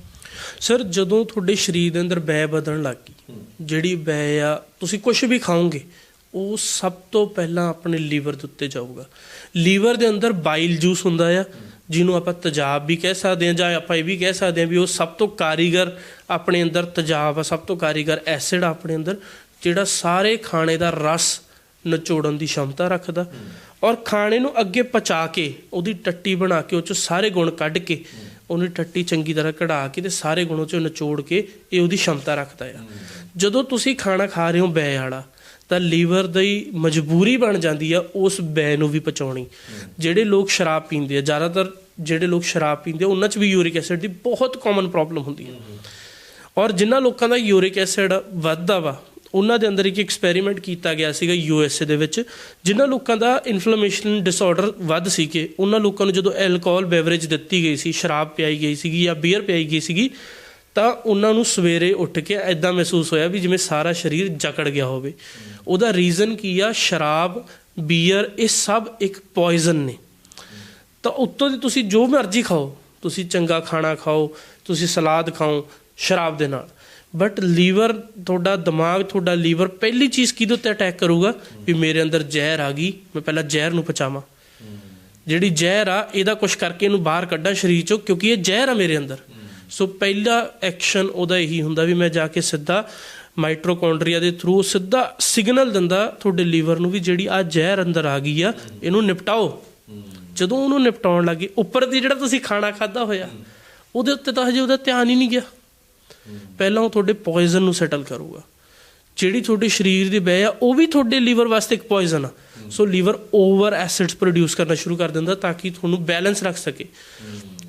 ਸਰ ਜਦੋਂ ਤੁਹਾਡੇ ਸਰੀਰ ਦੇ ਅੰਦਰ ਬੈ ਵਧਣ ਲੱਗ ਗਈ ਜਿਹੜੀ ਬੈ ਆ ਤੁਸੀਂ ਕੁਝ ਵੀ ਖਾਓਗੇ ਉਹ ਸਭ ਤੋਂ ਪਹਿਲਾਂ ਆਪਣੇ ਲੀਵਰ ਦੇ ਉੱਤੇ ਜਾਊਗਾ। ਲੀਵਰ ਦੇ ਅੰਦਰ ਬਾਈਲ ਜੂਸ ਹੁੰਦਾ ਆ, ਜਿਹਨੂੰ ਆਪਾਂ ਤਜਾਬ ਵੀ ਕਹਿ ਸਕਦੇ ਹਾਂ ਜਾਂ ਆਪਾਂ ਇਹ ਵੀ ਕਹਿ ਸਕਦੇ ਹਾਂ ਵੀ ਉਹ ਸਭ ਤੋਂ ਕਾਰੀਗਰ ਆਪਣੇ ਅੰਦਰ ਤਜਾਬ ਆ, ਸਭ ਤੋਂ ਕਾਰੀਗਰ ਐਸਿਡ ਆਪਣੇ ਅੰਦਰ, ਜਿਹੜਾ ਸਾਰੇ ਖਾਣੇ ਦਾ ਰਸ ਨਚੋੜਨ ਦੀ ਸ਼ਮਤਾ ਰੱਖਦਾ। ਔਰ ਖਾਣੇ ਨੂੰ ਅੱਗੇ ਪਚਾ ਕੇ, ਉਹਦੀ ਟੱਟੀ ਬਣਾ ਕੇ, ਉਹ ਚੋਂ ਸਾਰੇ ਗੁਣ ਕੱਢ ਕੇ, ਉਹਨੂੰ ਟੱਟੀ ਚੰਗੀ ਤਰ੍ਹਾਂ ਕਢਾ ਕੇ ਤੇ ਸਾਰੇ ਗੁਣੋਂ ਚੋਂ ਨਿਚੋੜ ਕੇ ਇਹ ਉਹਦੀ ਸ਼ਮਤਾ ਰੱਖਦਾ ਆ। ਜਦੋਂ ਤੁਸੀਂ ਖਾਣਾ ਖਾ ਰਹੇ ਹੋ ਬੈ ਵਾਲਾ ਤਾਂ ਲੀਵਰ ਦੀ ਮਜਬੂਰੀ ਬਣ ਜਾਂਦੀ ਆ ਉਸ ਬੈ ਨੂੰ ਵੀ ਪਚਾਉਣੀ। ਜਿਹੜੇ ਲੋਕ ਸ਼ਰਾਬ ਪੀਂਦੇ ਆ, ਜ਼ਿਆਦਾਤਰ ਜਿਹੜੇ ਲੋਕ ਸ਼ਰਾਬ ਪੀਂਦੇ ਆ, ਉਹਨਾਂ 'ਚ ਵੀ ਯੂਰਿਕ ਐਸਿਡ ਦੀ ਬਹੁਤ ਕਾਮਨ ਪ੍ਰੋਬਲਮ ਹੁੰਦੀ ਹੈ ਔਰ ਜਿਨ੍ਹਾਂ ਲੋਕਾਂ ਦਾ ਯੂਰਿਕ ਐਸਿਡ ਵੱਧਦਾ ਵਾ, ਉਹਨਾਂ ਦੇ ਅੰਦਰ ਇੱਕ ਐਕਸਪੈਰੀਮੈਂਟ ਕੀਤਾ ਗਿਆ ਸੀਗਾ ਯੂਐਸਏ ਦੇ ਵਿੱਚ ਜਿਨ੍ਹਾਂ ਲੋਕਾਂ ਦਾ ਇਨਫਲੇਮੇਸ਼ਨ ਡਿਸਆਰਡਰ ਵੱਧ ਸੀ ਕਿ ਉਹਨਾਂ ਲੋਕਾਂ ਨੂੰ ਜਦੋਂ ਐਲਕੋਹਲ ਬੇਵਰੇਜ ਦਿੱਤੀ ਗਈ ਸੀ, ਸ਼ਰਾਬ ਪਿਆਈ ਗਈ ਸੀਗੀ ਜਾਂ ਬੀਅਰ ਪਿਆਈ ਗਈ ਸੀਗੀ ਤਾਂ ਉਹਨਾਂ ਨੂੰ ਸਵੇਰੇ ਉੱਠ ਕੇ ਐਦਾਂ ਮਹਿਸੂਸ ਹੋਇਆ ਵੀ ਜਿਵੇਂ ਸਾਰਾ ਸਰੀਰ ਜਕੜ ਗਿਆ ਹੋਵੇ। ਉਹਦਾ ਰੀਜ਼ਨ ਕੀ ਆ? ਸ਼ਰਾਬ ਬੀਅਰ ਇਹ ਸਭ ਇੱਕ ਪੋਇਜ਼ਨ ਨੇ। ਤਾਂ ਉੱਤੋਂ ਦੀ ਤੁਸੀਂ ਜੋ ਮਰਜ਼ੀ ਖਾਓ। ਤੁਸੀਂ ਚੰਗਾ ਖਾਣਾ ਖਾਓ, ਤੁਸੀਂ ਸਲਾਦ ਖਾਓ, ਸ਼ਰਾਬ ਦੇ ਨਾਲ। ਬਟ ਲੀਵਰ ਤੁਹਾਡਾ ਦਿਮਾਗ, ਤੁਹਾਡਾ ਲੀਵਰ ਪਹਿਲੀ ਚੀਜ਼ ਕਿਹਦੇ ਉੱਤੇ ਅਟੈਕ ਕਰੂਗਾ? ਵੀ ਮੇਰੇ ਅੰਦਰ ਜ਼ਹਿਰ ਆ ਗਈ, ਮੈਂ ਪਹਿਲਾਂ ਜ਼ਹਿਰ ਨੂੰ ਪਚਾਵਾਂ। ਜਿਹੜੀ ਜ਼ਹਿਰ ਆ, ਇਹਦਾ ਕੁਝ ਕਰਕੇ ਇਹਨੂੰ ਬਾਹਰ ਕੱਢਾਂ ਸਰੀਰ ਚੋਂ, ਕਿਉਂਕਿ ਇਹ ਜ਼ਹਿਰ ਆ ਮੇਰੇ ਅੰਦਰ। ਸੋ ਪਹਿਲਾ ਐਕਸ਼ਨ ਉਹਦਾ ਇਹੀ ਹੁੰਦਾ ਵੀ ਮੈਂ ਜਾ ਕੇ ਸਿੱਧਾ ਮਾਈਟੋਕੌਂਡਰੀਆ ਦੇ ਥਰੂ ਸਿੱਧਾ ਸਿਗਨਲ ਦਿੰਦਾ ਤੁਹਾਡੇ ਲੀਵਰ ਨੂੰ ਵੀ ਜਿਹੜੀ ਆ ਜ਼ਹਿਰ ਅੰਦਰ ਆ ਗਈ ਆ, ਇਹਨੂੰ ਨਿਪਟਾਓ। ਜਦੋਂ ਉਹਨੂੰ ਨਿਪਟਾਉਣ ਲੱਗੇ, ਉੱਪਰ ਦੀ ਜਿਹੜਾ ਤੁਸੀਂ ਖਾਣਾ ਖਾਦਾ ਹੋਇਆ, ਉਹਦੇ ਉੱਤੇ ਤਾਂ ਹਜੇ ਉਹਦਾ ਧਿਆਨ ਹੀ ਨਹੀਂ ਗਿਆ। ਪਹਿਲਾਂ ਉਹ ਤੁਹਾਡੇ ਪੋਇਜ਼ਨ ਨੂੰ ਸੈਟਲ ਕਰੂਗਾ। ਜਿਹੜੀ ਤੁਹਾਡੇ ਸਰੀਰ ਦੀ ਬਹਿ ਆ, ਉਹ ਵੀ ਤੁਹਾਡੇ ਲੀਵਰ ਵਾਸਤੇ ਇੱਕ ਪੋਇਜ਼ਨ ਆ। So liver over acids produce ਕਰਨਾ ਸ਼ੁਰੂ ਕਰ ਦਿੰਦਾ ਤਾਂ ਕਿ ਤੁਹਾਨੂੰ ਬੈਲੈਂਸ ਰੱਖ ਸਕੇ।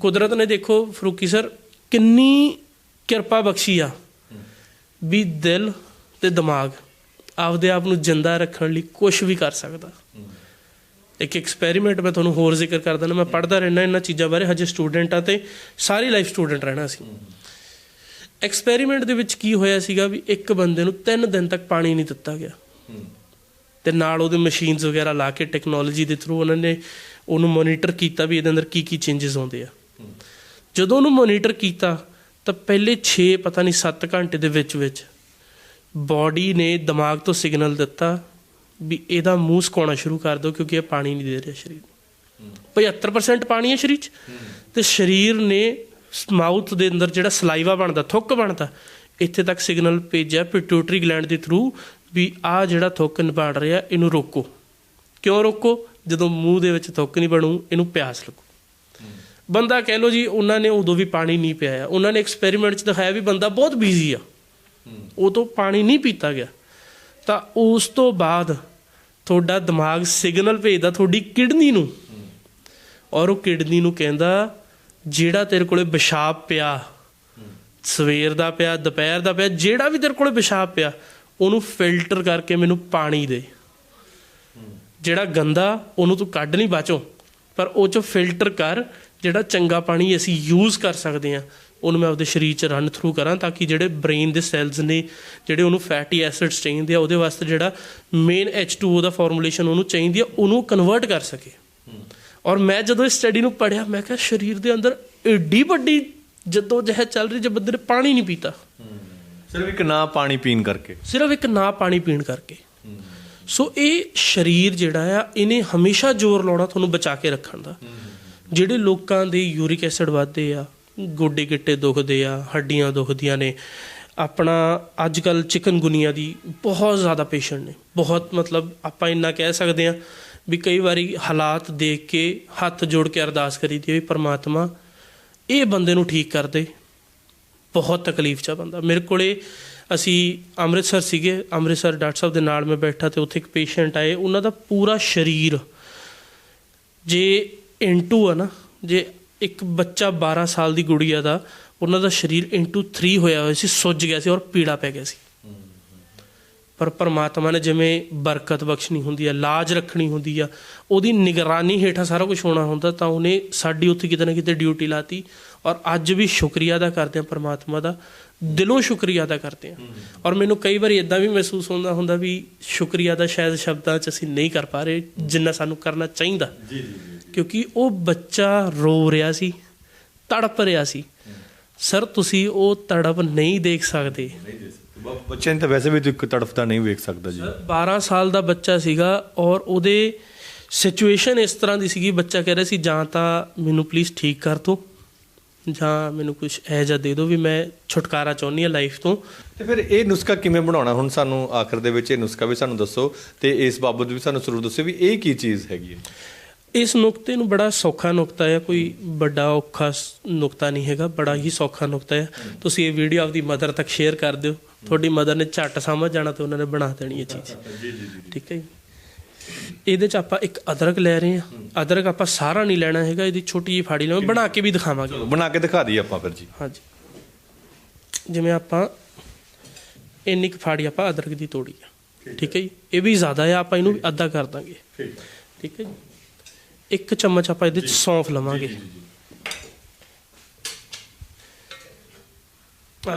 ਕੁਦਰਤ ਨੇ ਦੇਖੋ, ਫਰੂਕੀ ਸਰ ਕਿੰਨੀ ਕਿਰਪਾ ਬਖਸ਼ੀ ਆ ਵੀ ਦਿਲ ਤੇ ਦਿਮਾਗ ਆਪਦੇ ਆਪ ਨੂੰ ਜਿੰਦਾ ਰੱਖਣ ਲਈ ਕੁਝ ਵੀ ਕਰ ਸਕਦਾ। ਇੱਕ ਐਕਸਪੈਰੀਮੈਂਟ ਮੈਂ ਤੁਹਾਨੂੰ ਹੋਰ ਜ਼ਿਕਰ ਕਰ ਦਿੰਦਾ, ਮੈਂ ਪੜ੍ਹਦਾ ਰਹਿਣਾ ਇਹਨਾਂ ਚੀਜ਼ਾਂ ਬਾਰੇ, ਹਜੇ ਸਟੂਡੈਂਟ ਆ ਤੇ ਸਾਰੀ ਲਾਈਫ ਸਟੂਡੈਂਟ ਰਹਿਣਾ ਸੀ। ਐਕਸਪੈਰੀਮੈਂਟ ਦੇ ਵਿੱਚ ਕੀ ਹੋਇਆ ਸੀਗਾ ਵੀ ਇੱਕ ਬੰਦੇ ਨੂੰ 3 ਦਿਨ ਤੱਕ ਪਾਣੀ ਨਹੀਂ ਦਿੱਤਾ ਗਿਆ। ਤੇ ਨਾਲ ਉਹਦੇ ਮਸ਼ੀਨਸ ਵਗੈਰਾ ਲਾ ਕੇ ਟੈਕਨੋਲੋਜੀ ਦੇ ਥਰੂ ਉਹਨਾਂ ਨੇ ਉਹਨੂੰ ਮੋਨੀਟਰ ਕੀਤਾ ਵੀ ਇਹਦੇ ਅੰਦਰ ਕੀ ਕੀ ਚੇਂਜਸ ਆਉਂਦੇ ਆ। ਜਦੋਂ ਉਹਨੂੰ ਮੋਨੀਟਰ ਕੀਤਾ, ਤਾਂ ਪਹਿਲੇ 6 ਪਤਾ ਨਹੀਂ 7 ਘੰਟੇ ਦੇ ਵਿੱਚ ਵਿੱਚ ਬਾਡੀ ਨੇ ਦਿਮਾਗ ਤੋਂ ਸਿਗਨਲ ਦਿੱਤਾ ਵੀ ਇਹਦਾ ਮੂੰਹ ਸੁਕਾਉਣਾ ਸ਼ੁਰੂ ਕਰ ਦਿਓ ਕਿਉਂਕਿ ਇਹ ਪਾਣੀ ਨਹੀਂ ਦੇ ਰਿਹਾ ਸਰੀਰ ਨੂੰ। 75% ਪਾਣੀ ਹੈ ਸਰੀਰ 'ਚ। ਤੇ ਸਰੀਰ ਨੇ ਮਾਊਥ ਦੇ ਅੰਦਰ ਜਿਹੜਾ ਸਲਾਈਵਾ ਬਣਦਾ, ਥੁੱਕ ਬਣਦਾ, ਇੱਥੇ ਤੱਕ ਸਿਗਨਲ ਭੇਜਿਆ ਪਿਟਿਊਟਰੀ ਗਲੈਂਡ ਦੇ ਥਰੂ ਵੀ ਆ ਜਿਹੜਾ ਥੁੱਕ ਨਿਭਾੜ ਰਿਹਾ, ਇਹਨੂੰ ਰੋਕੋ। ਕਿਉਂ ਰੋਕੋ? ਜਦੋਂ ਮੂੰਹ ਦੇ ਵਿੱਚ ਥੁੱਕ ਨਹੀਂ ਬਣੂ, ਇਹਨੂੰ ਪਿਆਸ ਲੱਗੂ। ਬੰਦਾ ਕਹਿ ਲੋ ਜੀ ਉਹਨਾਂ ਨੇ ਉਦੋਂ ਵੀ ਪਾਣੀ ਨਹੀਂ ਪਿਆਇਆ। ਉਹਨਾਂ ਨੇ ਐਕਸਪੈਰੀਮੈਂਟ 'ਚ ਦਿਖਾਇਆ ਵੀ ਬੰਦਾ ਬਹੁਤ ਬਿਜ਼ੀ ਆ। ਉਹ ਤੋਂ ਪਾਣੀ ਨਹੀਂ ਪੀਤਾ ਗਿਆ। ਤਾਂ ਉਸ ਤੋਂ ਬਾਅਦ ਤੁਹਾਡਾ ਦਿਮਾਗ ਸਿਗਨਲ ਭੇਜਦਾ ਤੁਹਾਡੀ ਕਿਡਨੀ ਨੂੰ। ਔਰ ਉਹ ਕਿਡਨੀ ਨੂੰ ਕਹਿੰਦਾ ਜਿਹੜਾ ਤੇਰੇ ਕੋਲੇ ਪਿਸ਼ਾਬ ਪਿਆ ਸਵੇਰ ਦਾ ਪਿਆ ਦੁਪਹਿਰ ਦਾ ਪਿਆ ਜਿਹੜਾ ਵੀ ਤੇਰੇ ਕੋਲੇ ਪਿਸ਼ਾਬ ਪਿਆ ਉਹਨੂੰ ਫਿਲਟਰ ਕਰਕੇ ਮੈਨੂੰ ਪਾਣੀ ਦੇ। ਜਿਹੜਾ ਗੰਦਾ ਉਹਨੂੰ ਤੂੰ ਕੱਢ ਨਹੀਂ ਬਾਚੋ। ਪਰ ਉਹ ਚੋਂ ਫਿਲਟਰ ਕਰ ਜਿਹੜਾ ਚੰਗਾ ਪਾਣੀ ਅਸੀਂ ਯੂਜ਼ ਕਰ ਸਕਦੇ ਹਾਂ ਉਹਨੂੰ ਮੈਂ ਆਪਦੇ ਸਰੀਰ 'ਚ ਰਨ ਥਰੂ ਕਰਾਂ ਤਾਂ ਕਿ ਜਿਹੜੇ ਬ੍ਰੇਨ ਦੇ ਸੈਲਸ ਨੇ ਜਿਹੜੇ ਉਹਨੂੰ ਫੈਟੀ ਐਸਿਡਸ ਚਾਹੀਦੇ ਆ ਉਹਦੇ ਵਾਸਤੇ ਜਿਹੜਾ ਮੇਨ H2O ਦਾ ਫਾਰਮੂਲੇਸ਼ਨ ਉਹਨੂੰ ਚਾਹੀਦੀ ਆ ਉਹਨੂੰ ਕਨਵਰਟ ਕਰ ਸਕੇ। ਔਰ ਮੈਂ ਜਦੋਂ ਇਸ ਸਟੱਡੀ ਨੂੰ ਪੜਿਆ ਮੈਂ ਕਿਹਾ ਸਰੀਰ ਦੇ ਅੰਦਰ ਏਡੀ ਵੱਡੀ ਜਦੋਂ ਜਹਿ ਚੱਲ ਰਹੀ ਜੇ ਬੰਦੇ ਨੇ ਪਾਣੀ ਨਹੀਂ ਪੀਤਾ। ਸਿਰਫ ਇੱਕ ਨਾ ਪਾਣੀ ਪੀਣ ਕਰਕੇ। ਸਿਰਫ ਇੱਕ ਨਾ ਪਾਣੀ ਪੀਣ ਕਰਕੇ। ਸੋ ਇਹ ਸਰੀਰ ਜਿਹੜਾ ਆ ਇਹਨੇ ਹਮੇਸ਼ਾ ਜ਼ੋਰ ਲਾਉਣਾ ਤੁਹਾਨੂੰ ਬਚਾ ਕੇ ਰੱਖਣ ਦਾ। ਜਿਹੜੇ ਲੋਕਾਂ ਦੇ ਯੂਰਿਕ ਐਸਿਡ ਵੱਧਦੇ ਆ, ਗੋਡੇ ਗਿੱਟੇ ਦੁਖਦੇ ਆ, ਹੱਡੀਆਂ ਦੁਖਦੀਆਂ ਨੇ, ਆਪਣਾ ਅੱਜ ਕੱਲ ਚਿਕਨਗੁਨੀਆ ਦੀ ਬਹੁਤ ਜ਼ਿਆਦਾ ਪੇਸ਼ੈਂਟ ਨੇ। ਬਹੁਤ ਮਤਲਬ ਆਪਾਂ ਇੰਨਾ ਕਹਿ ਸਕਦੇ ਆ ਵੀ ਕਈ ਵਾਰੀ ਹਾਲਾਤ ਦੇਖ ਕੇ ਹੱਥ ਜੋੜ ਕੇ ਅਰਦਾਸ ਕਰੀਦੀ ਵੀ ਪਰਮਾਤਮਾ, ਇਹ ਬੰਦੇ ਨੂੰ ਠੀਕ ਕਰ ਦੇ। ਬਹੁਤ ਤਕਲੀਫ ਚ ਬੰਦਾ। ਮੇਰੇ ਕੋਲੇ ਅਸੀਂ ਅੰਮ੍ਰਿਤਸਰ ਸੀਗੇ, ਅੰਮ੍ਰਿਤਸਰ ਡਾਕਟਰ ਸਾਹਿਬ ਦੇ ਨਾਲ ਮੈਂ ਬੈਠਾ ਤੇ ਉੱਥੇ ਇੱਕ ਪੇਸ਼ੈਂਟ ਆਏ। ਉਹਨਾਂ ਦਾ ਪੂਰਾ ਸਰੀਰ, ਜੇ ਇਨਟੂ ਆ ਨਾ, ਜੇ ਇੱਕ ਬੱਚਾ 12 ਸਾਲ ਦੀ ਗੁੜੀਆ ਦਾ, ਉਹਨਾਂ ਦਾ ਸਰੀਰ ਇਨਟੂ 3 ਹੋਇਆ ਹੋਇਆ ਸੀ, ਸੁੱਜ ਗਿਆ ਸੀ ਔਰ ਪੀੜਾ ਪੈ ਗਿਆ ਸੀ। ਪਰ ਪਰਮਾਤਮਾ ਨੇ ਜਿਵੇਂ ਬਰਕਤ ਬਖਸ਼ਣੀ ਹੁੰਦੀ ਆ, ਲਾਜ ਰੱਖਣੀ ਹੁੰਦੀ ਆ, ਉਹਦੀ ਨਿਗਰਾਨੀ ਹੇਠਾਂ ਸਾਰਾ ਕੁਝ ਹੋਣਾ ਹੁੰਦਾ ਤਾਂ ਉਹਨੇ ਸਾਡੀ ਉੱਥੇ ਕਿਤੇ ਨਾ ਕਿਤੇ ਡਿਊਟੀ ਲਾਤੀ ਔਰ ਅੱਜ ਵੀ ਸ਼ੁਕਰੀਆ ਅਦਾ ਕਰਦੇ ਆ ਪਰਮਾਤਮਾ ਦਾ, ਦਿਲੋਂ ਸ਼ੁਕਰੀਆ ਅਦਾ ਕਰਦੇ ਆ। ਔਰ ਮੈਨੂੰ ਕਈ ਵਾਰੀ ਇਦਾਂ ਵੀ ਮਹਿਸੂਸ ਹੁੰਦਾ ਹੁੰਦਾ ਵੀ ਸ਼ੁਕਰੀਆ ਦਾ ਸ਼ਾਇਦ ਸ਼ਬਦਾਂ 'ਚ ਅਸੀਂ ਨਹੀਂ ਕਰ ਪਾ ਰਹੇ ਜਿੰਨਾ ਸਾਨੂੰ ਕਰਨਾ ਚਾਹੀਦਾ। ਜੀ ਜੀ। ਕਿਉਂਕਿ ਉਹ ਬੱਚਾ ਰੋ ਰਿਹਾ ਸੀ ਤੜਪ ਰਿਹਾ ਸੀ। ਸਰ ਤੁਸੀਂ ਉਹ ਤੜਪ ਨਹੀਂ ਦੇਖ ਸਕਦੇ। ਬੱਚੇ ਨੇ ਤਾਂ ਵੈਸੇ ਵੀ ਇੱਕ ਤੜਫਦਾ ਨਹੀਂ ਵੇਖ ਸਕਦਾ ਜੀ। 12 ਸਾਲ ਦਾ ਬੱਚਾ ਸੀਗਾ ਔਰ ਉਹਦੇ ਸਿਚੁਏਸ਼ਨ ਇਸ ਤਰ੍ਹਾਂ ਦੀ ਸੀਗੀ ਬੱਚਾ ਕਹਿ ਰਿਹਾ ਸੀ ਜਾਂ ਤਾਂ ਮੈਨੂੰ ਪਲੀਜ਼ ਠੀਕ ਕਰ ਦੋ ਜਾਂ ਮੈਨੂੰ ਕੁਝ ਇਹ ਜਿਹਾ ਦੇ ਦਿਓ ਵੀ ਮੈਂ ਛੁਟਕਾਰਾ ਚਾਹੁੰਦੀ ਹਾਂ ਲਾਈਫ ਤੋਂ। ਤੇ ਫਿਰ ਇਹ ਨੁਸਖਾ ਕਿਵੇਂ ਬਣਾਉਣਾ? ਹੁਣ ਸਾਨੂੰ ਆਖਰ ਦੇ ਵਿੱਚ ਇਹ ਨੁਸਖਾ ਵੀ ਸਾਨੂੰ ਦੱਸੋ ਤੇ ਇਸ ਬਾਬਤ ਵੀ ਸਾਨੂੰ ਜ਼ਰੂਰ ਦੱਸੋ ਵੀ ਇਹ ਕੀ ਚੀਜ਼ ਹੈਗੀ ਹੈ। ਇਸ ਨੁਕਤੇ ਨੂੰ ਬੜਾ ਸੌਖਾ ਨੁਕਤਾ ਹੈ ਕੋਈ ਵੱਡਾ ਔਖਾ ਨੁਕਤਾ ਨਹੀਂ ਹੈਗਾ ਬੜਾ ਹੀ ਸੌਖਾ ਨੁਕਤਾ ਹੈ। ਤੁਸੀਂ ਇਹ ਵੀਡੀਓ ਆਪਦੀ ਮਦਰ ਤੱਕ ਸ਼ੇਅਰ ਕਰ ਦਿਓ। ਤੁਹਾਡੀ ਮਦਰ ਨੇ ਝੱਟ ਸਮਝ ਜਾਣਾ ਤੇ ਉਹਨਾਂ ਨੇ ਬਣਾ ਦੇਣੀ ਇਹ ਚੀਜ਼। ਜੀ ਜੀ ਠੀਕ ਹੈ ਜੀ? ਇਹਦੇ ਚ ਆਪਾਂ ਇੱਕ ਅਦਰਕ ਲੈ ਰਹੇ ਹਾਂ। ਅਦਰਕ ਆਪਾਂ ਸਾਰਾ ਨਹੀਂ ਲੈਣਾ ਹੈਗਾ ਇਹਦੀ ਛੋਟੀ ਜਿਹੀ ਫਾੜੀ ਲਵਾਂਗੇ ਬਣਾ ਕੇ ਵੀ ਦਿਖਾਵਾਂਗੇ। ਚਲੋ ਬਣਾ ਕੇ ਦਿਖਾ ਦਈਏ ਆਪਾਂ ਫਿਰ ਜੀ। ਹਾਂਜੀ। ਜਿਵੇਂ ਆਪਾਂ ਇੰਨੀ ਕੁ ਫਾੜੀ ਆਪਾਂ ਅਦਰਕ ਦੀ ਤੋੜੀ ਆ। ਠੀਕ ਹੈ। ਜੀ? ਇਹ ਵੀ ਜ਼ਿਆਦਾ ਆ ਆਪਾਂ ਇਹਨੂੰ ਅੱਧਾ ਕਰ ਦਾਂਗੇ। ਠੀਕ ਹੈ ਜੀ? ਇੱਕ ਚਮਚ ਆਪਾਂ ਇਹਦੇ ਚ ਸੌਂਫ ਲਵਾਂਗੇ।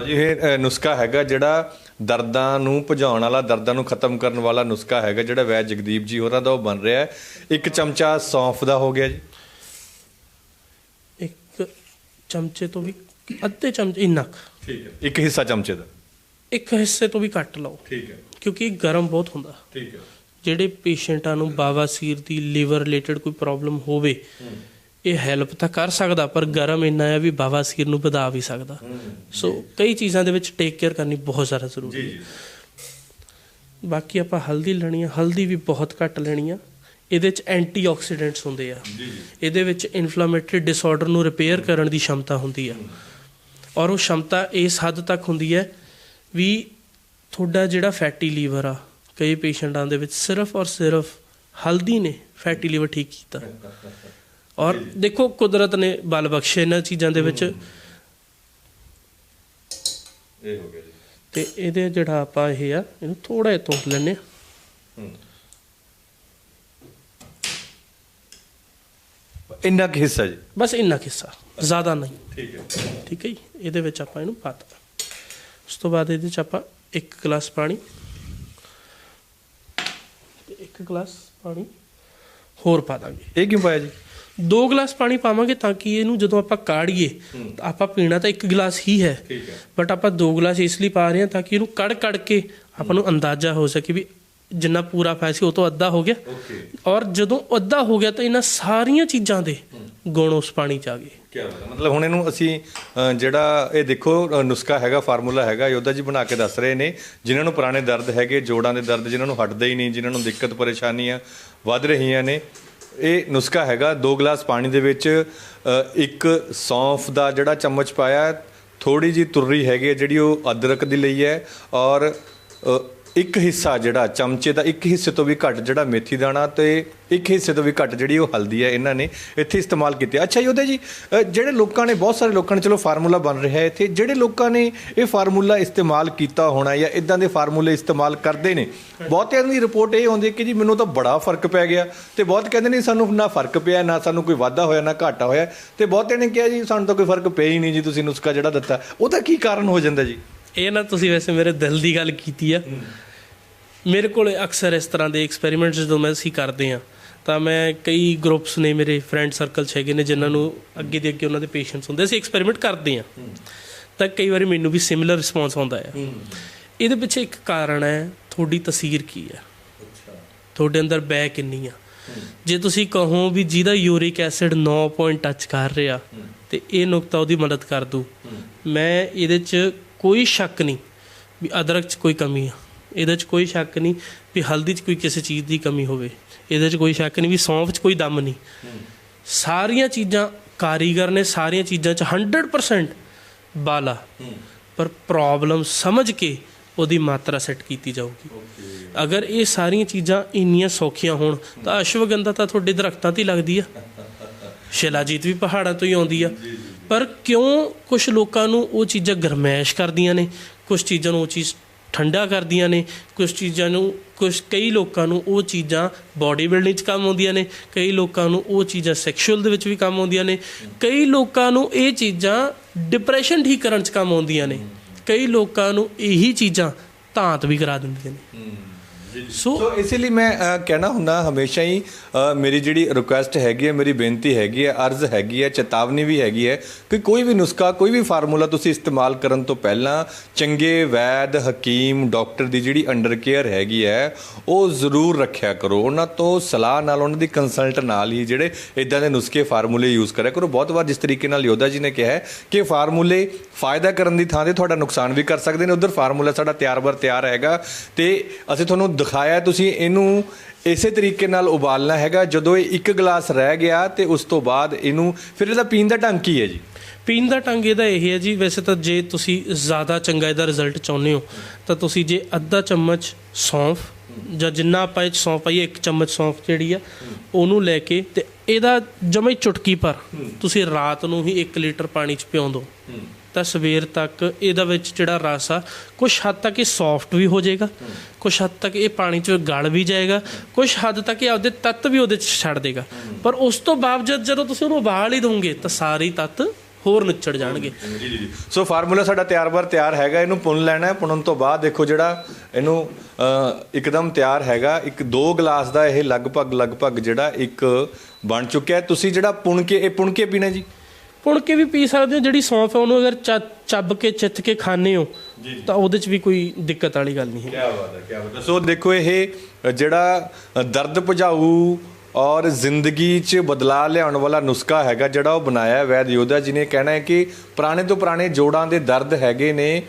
ਇਹ ਨੁਸਖਾ ਹੈਗਾ ਜਿਹੜਾ ਦਰਦਾਂ ਨੂੰ ਭਜਾਉਣ ਵਾਲਾ ਦਰਦਾਂ ਨੂੰ ਖਤਮ ਕਰਨ ਵਾਲਾ ਨੁਸਖਾ ਹੈਗਾ ਜਿਹੜਾ ਵੈਦ ਜਗਦੀਪ ਜੀ ਹੋਰਾਂ ਦਾ ਉਹ ਬਣ ਰਿਹਾ ਹੈ। ਇੱਕ ਚਮਚਾ ਸੌਂਫ ਦਾ ਹੋ ਗਿਆ ਜੀ। ਇੱਕ ਚਮਚੇ ਤੋਂ ਵੀ ਅੱਧੇ ਚਮਚੇ ਇੰਨਾ। ਠੀਕ ਹੈ। ਇੱਕ ਹਿੱਸਾ ਚਮਚੇ ਦਾ। ਇੱਕ ਹਿੱਸੇ ਤੋਂ ਵੀ ਘੱਟ ਲਓ। ਠੀਕ ਹੈ। ਕਿਉਂਕਿ ਇਹ ਗਰਮ ਬਹੁਤ ਹੁੰਦਾ। ਠੀਕ ਹੈ। ਜਿਹੜੇ ਪੇਸ਼ੈਂਟਾਂ ਨੂੰ ਬਾਵਾਸੀਰ ਦੀ ਲਿਵਰ ਰਿਲੇਟਡ ਕੋਈ ਪ੍ਰੋਬਲਮ ਹੋਵੇ ਇਹ ਹੈਲਪ ਤਾਂ ਕਰ ਸਕਦਾ ਪਰ ਗਰਮ ਇੰਨਾ ਹੈ ਵੀ ਬਾਵਾਸੀਰ ਨੂੰ ਵਧਾ ਵੀ ਸਕਦਾ। ਸੋ ਕਈ ਚੀਜ਼ਾਂ ਦੇ ਵਿੱਚ ਟੇਕ ਕੇਅਰ ਕਰਨੀ ਬਹੁਤ ਜ਼ਿਆਦਾ ਜ਼ਰੂਰੀ ਹੈ। ਜੀ। ਬਾਕੀ ਆਪਾਂ ਹਲਦੀ ਲੈਣੀ ਆ ਹਲਦੀ ਵੀ ਬਹੁਤ ਘੱਟ ਲੈਣੀ ਆ ਇਹਦੇ ਵਿੱਚ ਐਂਟੀਆਕਸੀਡੈਂਟਸ ਹੁੰਦੇ ਆ। ਇਹਦੇ ਵਿੱਚ ਇਨਫਲੇਮੇਟਰੀ ਡਿਸਆਰਡਰ ਨੂੰ ਰਿਪੇਅਰ ਕਰਨ ਦੀ ਸ਼ਮਤਾ ਹੁੰਦੀ ਆ। ਔਰ ਉਹ ਸ਼ਮਤਾ ਇਸ ਹੱਦ ਤੱਕ ਹੁੰਦੀ ਹੈ ਵੀ ਤੁਹਾਡਾ ਜਿਹੜਾ ਫੈਟੀ ਲੀਵਰ ਆ ਕਈ ਪੇਸ਼ੈਂਟਾਂ ਦੇ ਵਿੱਚ ਸਿਰਫ ਔਰ ਸਿਰਫ ਹਲਦੀ ਨੇ ਫੈਟੀ ਲੀਵਰ ਠੀਕ ਕੀਤਾ। ਔਰ ਦੇਖੋ ਕੁਦਰਤ ਨੇ ਬਲ ਬਖਸ਼ੇ ਇਹਨਾਂ ਚੀਜ਼ਾਂ ਦੇ ਵਿੱਚ। ਇਹ ਹੋ ਗਿਆ ਜੀ। ਤੇ ਇਹਦੇ ਜਿਹੜਾ ਆਪਾਂ ਇਹ ਆ ਇਹਨੂੰ ਥੋੜਾ ਜਿਹਾ ਤੋੜ ਲੈਨੇ ਆ ਹੂੰ। ਇੰਨਾ ਕੁ ਹਿੱਸਾ ਜੀ। ਬਸ ਇੰਨਾ ਕਿੱਸਾ ਜ਼ਿਆਦਾ ਨਹੀਂ। ਠੀਕ ਹੈ। ਠੀਕ ਹੈ ਜੀ? ਇਹਦੇ ਵਿੱਚ ਆਪਾਂ ਇਹਨੂੰ ਪਾਤਾ। ਉਸ ਤੋਂ ਬਾਅਦ ਇਹਦੇ ਚ ਆਪਾਂ ਇੱਕ ਗਲਾਸ ਪਾਣੀ ਇੱਕ ਗਲਾਸ ਪਾਣੀ। ਹੋਰ ਪਾ ਦਾਂਗੇ। ਇਹ ਕਿਉਂ ਪਾਇਆ ਜੀ? ਦੋ ਗਲਾਸ ਪਾਣੀ ਪਾਵਾਂਗੇ ਤਾਂ ਕਿ ਇਹਨੂੰ ਜਦੋਂ ਆਪਾਂ ਕਾੜੀਏ ਤਾਂ ਆਪਾਂ ਪੀਣਾ ਤਾਂ ਇੱਕ ਗਲਾਸ ਹੀ ਹੈ। ਬਟ ਆਪਾਂ ਦੋ ਗਲਾਸ ਇਸ ਲਈ ਪਾ ਰਹੇ ਹਾਂ ਤਾਂ ਕਿ ਇਹਨੂੰ ਕੜ ਕੜ ਕੇ ਆਪਾਂ ਨੂੰ ਅੰਦਾਜ਼ਾ ਹੋ ਸਕੇ ਵੀ ਜਿੰਨਾ ਪੂਰਾ ਪਾਇਆ ਸੀ ਉਹ ਤੋਂ ਅੱਧਾ ਹੋ ਗਿਆ। ਓਕੇ ਔਰ ਜਦੋਂ ਅੱਧਾ ਹੋ ਗਿਆ ਤਾਂ ਇਹਨਾਂ ਸਾਰੀਆਂ ਚੀਜ਼ਾਂ ਦੇ ਗੁਣ ਉਸ ਪਾਣੀ ਚ ਆ ਗਏ। ਕੀ ਬਾਤ ਮਤਲਬ ਹੁਣ ਇਹਨੂੰ ਅਸੀਂ ਜਿਹੜਾ ਇਹ ਦੇਖੋ ਨੁਸਖਾ ਹੈਗਾ ਫਾਰਮੂਲਾ ਹੈਗਾ ਯੋਧਾ ਜੀ ਬਣਾ ਕੇ ਦੱਸ ਰਹੇ ਨੇ ਜਿਨ੍ਹਾਂ ਨੂੰ ਪੁਰਾਣੇ ਦਰਦ ਹੈਗੇ ਜੋੜਾਂ ਦੇ ਦਰਦ ਜਿਨ੍ਹਾਂ ਨੂੰ ਹਟਦੇ ਹੀ ਨਹੀਂ ਜਿਨ੍ਹਾਂ ਨੂੰ ਦਿੱਕਤ ਪਰੇਸ਼ਾਨੀਆਂ ਵੱਧ ਰਹੀਆਂ ਨੇ ਇਹ ਨੁਸਖਾ ਹੈਗਾ। 2 ਗਲਾਸ ਪਾਣੀ ਦੇ ਵਿੱਚ ਇੱਕ ਸੌਂਫ ਦਾ ਜਿਹੜਾ ਚਮਚ ਪਾਇਆ ਥੋੜੀ ਜੀ ਤੁਰਰੀ ਹੈਗੀ ਜਿਹੜੀ ਉਹ ਅਦਰਕ ਦੀ ਲਈ ਹੈ ਔਰ ਇੱਕ ਹਿੱਸਾ ਜਿਹੜਾ ਚਮਚੇ ਦਾ ਇੱਕ ਹਿੱਸੇ ਤੋਂ ਵੀ ਘੱਟ ਜਿਹੜਾ ਮੇਥੀ ਦਾਣਾ ਤੇ ਇੱਕ ਹਿੱਸੇ ਤੋਂ ਵੀ ਘੱਟ ਜਿਹੜੀ ਉਹ ਹਲਦੀ ਹੈ, ਇਹਨਾਂ ਨੇ ਇੱਥੇ ਇਸਤੇਮਾਲ ਕੀਤੀ। ਅੱਛਾ ਯੋਧਾ ਜੀ ਜਿਹੜੇ ਲੋਕਾਂ ਨੇ, ਬਹੁਤ ਸਾਰੇ ਲੋਕਾਂ ਨੇ, ਚਲੋ ਫਾਰਮੂਲਾ ਬਣ ਰਿਹਾ ਹੈ ਇੱਥੇ, ਜਿਹੜੇ ਲੋਕਾਂ ਨੇ ਇਹ ਫਾਰਮੂਲਾ ਇਸਤੇਮਾਲ ਕੀਤਾ ਹੋਣਾ ਜਾਂ ਇਦਾਂ ਦੇ ਫਾਰਮੂਲੇ ਇਸਤੇਮਾਲ ਕਰਦੇ ਨੇ, ਬਹੁਤਿਆਂ ਦੀ ਰਿਪੋਰਟ ਇਹ ਆਉਂਦੀ ਹੈ ਕਿ ਜੀ ਮੈਨੂੰ ਤਾਂ ਬੜਾ ਫ਼ਰਕ ਪੈ ਗਿਆ ਤੇ ਬਹੁਤ ਕਹਿੰਦੇ ਨੇ ਸਾਨੂੰ ਨਾ ਫ਼ਰਕ ਪਿਆ, ਨਾ ਸਾਨੂੰ ਕੋਈ ਵਾਧਾ ਹੋਇਆ, ਨਾ ਘਾਟਾ ਹੋਇਆ ਤੇ ਬਹੁਤਿਆਂ ਨੇ ਕਿਹਾ ਜੀ ਸਾਨੂੰ ਤਾਂ ਕੋਈ ਫ਼ਰਕ ਪਿਆ ਹੀ ਨਹੀਂ ਜੀ, ਤੁਸੀਂ ਨੁਸਖਾ ਜਿਹੜਾ ਦਿੱਤਾ, ਉਹਦਾ ਕੀ ਕਾਰਨ ਹੋ ਜਾਂਦਾ ਜੀ? ਇਹ ਨਾ ਤੁਸੀਂ ਵੈਸੇ ਮੇਰੇ ਦਿਲ ਦੀ ਗੱਲ ਕੀਤੀ ਆ। ਮੇਰੇ ਕੋਲ ਅਕਸਰ ਇਸ ਤਰ੍ਹਾਂ ਦੇ ਐਕਸਪੈਰੀਮੈਂਟਸ ਜਦੋਂ ਮੈਂ ਅਸੀਂ ਕਰਦੇ ਆ ਤਾਂ ਮੈਂ ਕਈ ਗਰੁੱਪਸ ਨੇ ਮੇਰੇ ਫਰੈਂਡ ਸਰਕਲ 'ਚ ਹੈਗੇ ਨੇ ਜਿਨ੍ਹਾਂ ਨੂੰ ਅੱਗੇ ਦੇ ਅੱਗੇ ਉਹਨਾਂ ਦੇ ਪੇਸ਼ੈਂਟਸ ਹੁੰਦੇ ਅਸੀਂ ਐਕਸਪੈਰੀਮੈਂਟ ਕਰਦੇ ਆ। ਤਾਂ ਕਈ ਵਾਰੀ ਮੈਨੂੰ ਵੀ ਸਿਮਿਲਰ ਰਿਸਪੌਂਸ ਆਉਂਦਾ ਹੈ। ਇਹਦੇ ਪਿੱਛੇ ਇੱਕ ਕਾਰਨ ਹੈ ਤੁਹਾਡੀ ਤਸਵੀਰ ਕੀ ਹੈ ਤੁਹਾਡੇ ਅੰਦਰ ਬੈ ਕਿੰਨੀ ਆ? ਜੇ ਤੁਸੀਂ ਕਹੋ ਵੀ ਜਿਹਦਾ ਯੂਰਿਕ ਐਸਿਡ 9 ਪੁਆਇੰਟ ਟੱਚ ਕਰ ਰਿਹਾ ਤੇ ਇਹ ਨੁਕਤਾ ਉਹਦੀ ਮਦਦ ਕਰ ਦੂ। ਮੈਂ ਇਹਦੇ 'ਚ ਕੋਈ ਸ਼ੱਕ ਨਹੀਂ ਵੀ ਅਦਰਕ 'ਚ ਕੋਈ ਕਮੀ ਆ। ਇਹਦੇ 'ਚ ਕੋਈ ਸ਼ੱਕ ਨਹੀਂ ਵੀ ਹਲਦੀ 'ਚ ਕੋਈ ਕਿਸੇ ਚੀਜ਼ ਦੀ ਕਮੀ ਹੋਵੇ। ਇਹਦੇ 'ਚ ਕੋਈ ਸ਼ੱਕ ਨਹੀਂ ਵੀ ਸੌਂਫ 'ਚ ਕੋਈ ਦਮ ਨਹੀਂ। ਸਾਰੀਆਂ ਚੀਜ਼ਾਂ ਕਾਰੀਗਰ ਨੇ ਸਾਰੀਆਂ ਚੀਜ਼ਾਂ 'ਚ 100% ਬਾਲਾ। ਪਰ ਪ੍ਰੋਬਲਮ ਸਮਝ ਕੇ ਉਹਦੀ ਮਾਤਰਾ ਸੈੱਟ ਕੀਤੀ ਜਾਊਗੀ। ਅਗਰ ਇਹ ਸਾਰੀਆਂ ਚੀਜ਼ਾਂ ਇੰਨੀਆਂ ਸੌਖੀਆਂ ਹੋਣ ਤਾਂ ਅਸ਼ਵਗੰਧਾ ਤਾਂ ਤੁਹਾਡੇ ਦਰਖਤਾਂ ਤੇ ਹੀ ਲੱਗਦੀ ਆ। ਸ਼ਿਲਾਜੀਤ ਵੀ ਪਹਾੜਾਂ ਤੋਂ ਹੀ ਆਉਂਦੀ ਆ। ਪਰ ਕਿਉਂ ਕੁਝ ਲੋਕਾਂ ਨੂੰ ਉਹ ਚੀਜ਼ਾਂ ਗਰਮੈਸ਼ ਕਰਦੀਆਂ ਨੇ? ਕੁਝ ਚੀਜ਼ਾਂ ਨੂੰ ਉਹ ਚੀਜ਼ ਠੰਡਾ ਕਰਦੀਆਂ ਨੇ। ਕੁਝ ਚੀਜ਼ਾਂ ਨੂੰ ਕੁਝ ਕਈ ਲੋਕਾਂ ਨੂੰ ਉਹ ਚੀਜ਼ਾਂ ਬਾਡੀ ਬਿਲਡਿੰਗ 'ਚ ਕੰਮ ਆਉਂਦੀਆਂ ਨੇ। ਕਈ ਲੋਕਾਂ ਨੂੰ ਉਹ ਚੀਜ਼ਾਂ ਸੈਕਸ਼ੂਅਲ ਦੇ ਵਿੱਚ ਵੀ ਕੰਮ ਆਉਂਦੀਆਂ ਨੇ। ਕਈ ਲੋਕਾਂ ਨੂੰ ਇਹ ਚੀਜ਼ਾਂ ਡਿਪਰੈਸ਼ਨ ਠੀਕ ਕਰਨ 'ਚ ਕੰਮ ਆਉਂਦੀਆਂ ਨੇ। ਕਈ ਲੋਕਾਂ ਨੂੰ ਇਹੀ ਚੀਜ਼ਾਂ ਧਾਤ ਵੀ ਕਰਾ ਦਿੰਦੀਆਂ ਨੇ। ਸੋ ਇਸੇ ਲਈ ਮੈਂ ਕਹਿਣਾ ਹੁੰਦਾ ਹਮੇਸ਼ਾ ਹੀ ਮੇਰੀ ਜਿਹੜੀ ਰਿਕੁਐਸਟ ਹੈਗੀ ਹੈ ਮੇਰੀ ਬੇਨਤੀ ਹੈਗੀ ਹੈ ਅਰਜ਼ ਹੈਗੀ ਹੈ ਚੇਤਾਵਨੀ ਵੀ ਹੈਗੀ ਹੈ ਕਿ ਕੋਈ ਵੀ ਨੁਸਖਾ ਕੋਈ ਵੀ ਫਾਰਮੂਲਾ ਤੁਸੀਂ ਇਸਤੇਮਾਲ ਕਰਨ ਤੋਂ ਪਹਿਲਾਂ ਚੰਗੇ ਵੈਦ ਹਕੀਮ ਡਾਕਟਰ ਦੀ ਜਿਹੜੀ ਅੰਡਰ ਕੇਅਰ ਹੈਗੀ ਹੈ ਉਹ ਜ਼ਰੂਰ ਰੱਖਿਆ ਕਰੋ। ਉਹਨਾਂ ਤੋਂ ਸਲਾਹ ਨਾਲ ਉਹਨਾਂ ਦੀ ਕੰਸਲਟ ਨਾਲ ਹੀ ਜਿਹੜੇ ਇਦਾਂ ਦੇ ਨੁਸਖੇ ਫਾਰਮੂਲੇ ਯੂਜ਼ ਕਰਿਆ ਕਰੋ। ਬਹੁਤ ਵਾਰ ਜਿਸ ਤਰੀਕੇ ਨਾਲ ਯੋਧਾ ਜੀ ਨੇ ਕਿਹਾ ਹੈ ਕਿ ਫਾਰਮੂਲੇ ਫਾਇਦਾ ਕਰਨ ਦੀ ਥਾਂ ਤੇ ਤੁਹਾਡਾ ਨੁਕਸਾਨ ਵੀ ਕਰ ਸਕਦੇ ਨੇ। ਉਧਰ ਫਾਰਮੂਲਾ ਸਾਡਾ ਤਿਆਰ ਬਰ ਤਿਆਰ ਹੈਗਾ ਤੇ ਅਸੀਂ ਤੁਹਾਨੂੰ ਦਿਖਾਇਆ ਤੁਸੀਂ ਇਹਨੂੰ ਇਸੇ ਤਰੀਕੇ ਨਾਲ ਉਬਾਲਣਾ ਹੈਗਾ। ਜਦੋਂ ਇਹ ਇੱਕ ਗਲਾਸ ਰਹਿ ਗਿਆ ਤੇ ਉਸ ਤੋਂ ਬਾਅਦ ਇਹਨੂੰ ਫਿਰ ਇਹਦਾ ਪੀਣ ਦਾ ਢੰਗ ਕੀ ਹੈ ਜੀ? ਪੀਣ ਦਾ ਢੰਗ ਇਹਦਾ ਇਹ ਹੈ ਜੀ। ਵੈਸੇ ਤਾਂ ਜੇ ਤੁਸੀਂ ਜ਼ਿਆਦਾ ਚੰਗਾ ਇਹਦਾ ਰਿਜ਼ਲਟ ਚਾਹੁੰਦੇ ਹੋ ਤਾਂ ਤੁਸੀਂ ਜੇ ਅੱਧਾ ਚਮਚ ਸੌਂਫ ਜਾਂ ਜਿੰਨਾ ਆਪਾਂ ਇਹ 'ਚ ਸੌਂਫ ਪਾਈਏ ਇੱਕ ਚਮਚ ਸੌਂਫ ਜਿਹੜੀ ਆ ਉਹਨੂੰ ਲੈ ਕੇ ਤੇ ਇਹਦਾ ਜਮੇ ਚੁਟਕੀ ਪਰ ਤੁਸੀਂ ਰਾਤ ਨੂੰ ਹੀ 1 ਲੀਟਰ ਪਾਣੀ 'ਚ ਪਿਉਂ ਦਿਓ ਤਾਂ ਸਵੇਰ ਤੱਕ ਇਹਦਾ ਵਿੱਚ ਜਿਹੜਾ ਰਸ ਆ ਕੁਝ ਹੱਦ ਤੱਕ ਇਹ ਸੌਫਟ ਵੀ ਹੋ ਜਾਏਗਾ ਕੁਝ ਹੱਦ ਤੱਕ ਇਹ ਪਾਣੀ 'ਚ ਗਲ ਵੀ ਜਾਏਗਾ ਕੁਝ ਹੱਦ ਤੱਕ ਇਹ ਆਪਦੇ ਤੱਤ ਵੀ ਉਹਦੇ 'ਚ ਛੱਡ ਦੇਗਾ। ਪਰ ਉਸ ਤੋਂ ਬਾਵਜੂਦ ਜਦੋਂ ਤੁਸੀਂ ਉਹਨੂੰ ਉਬਾਲ ਹੀ ਦੋਗੇ, ਤਾਂ ਸਾਰੀ ਤੱਤ ਹੋਰ ਨੱਚੜ ਜਾਣਗੇ। ਜੀ ਜੀ ਸੋ ਫਾਰਮੂਲਾ ਸਾਡਾ ਤਿਆਰ ਬਰ ਤਿਆਰ ਹੈਗਾ, ਇਹਨੂੰ ਪੁਣ ਲੈਣਾ ਹੈ ਪੁੰਨਣ ਤੋਂ ਬਾਅਦ ਦੇਖੋ ਜਿਹੜਾ ਇਹਨੂੰ ਇੱਕਦਮ ਤਿਆਰ ਹੈਗਾ, ਇੱਕ 2 ਗਲਾਸ ਦਾ ਇਹ ਲਗਭਗ ਲਗਭਗ ਜਿਹੜਾ ਇੱਕ ਬਣ ਚੁੱਕਿਆ। ਤੁਸੀਂ ਜਿਹੜਾ ਪੁਣ ਕੇ, ਇਹ ਪੁਣ ਕੇ ਪੀਣਾ ਜੀ? ਪੁਣ ਕੇ ਵੀ ਪੀ ਸਕਦੇ ਹੋ ਜਿਹੜੀ ਸੌਂਫ ਹੈ ਉਹਨੂੰ ਅਗਰ ਚੱਬ ਕੇ ਚਿੱਥ ਕੇ ਖਾਣੇ ਹੋ ਤਾਂ ਉਹਦੇ 'ਚ ਵੀ ਕੋਈ ਦਿੱਕਤ ਵਾਲੀ ਗੱਲ ਨਹੀਂ ਹੈ। ਕੀ ਬਾਤ ਹੈ ਕੀ ਬਾਤ ਹੈ। ਸੋ ਦੇਖੋ ਇਹ ਜਿਹੜਾ ਦਰਦ ਭਜਾਊ ਔਰ ਜ਼ਿੰਦਗੀ 'ਚ ਬਦਲਾਅ ਲਿਆਉਣ ਵਾਲਾ ਨੁਸਖਾ ਹੈਗਾ ਜਿਹੜਾ ਉਹ ਬਣਾਇਆ ਵੈਦ ਯੋਧਾ ਜੀ ਨੇ ਕਹਿਣਾ ਹੈ ਕਿ ਪੁਰਾਣੇ ਤੋਂ ਪੁਰਾਣੇ ਜੋੜਾਂ ਦੇ ਦਰਦ ਹੈਗੇ ਨੇ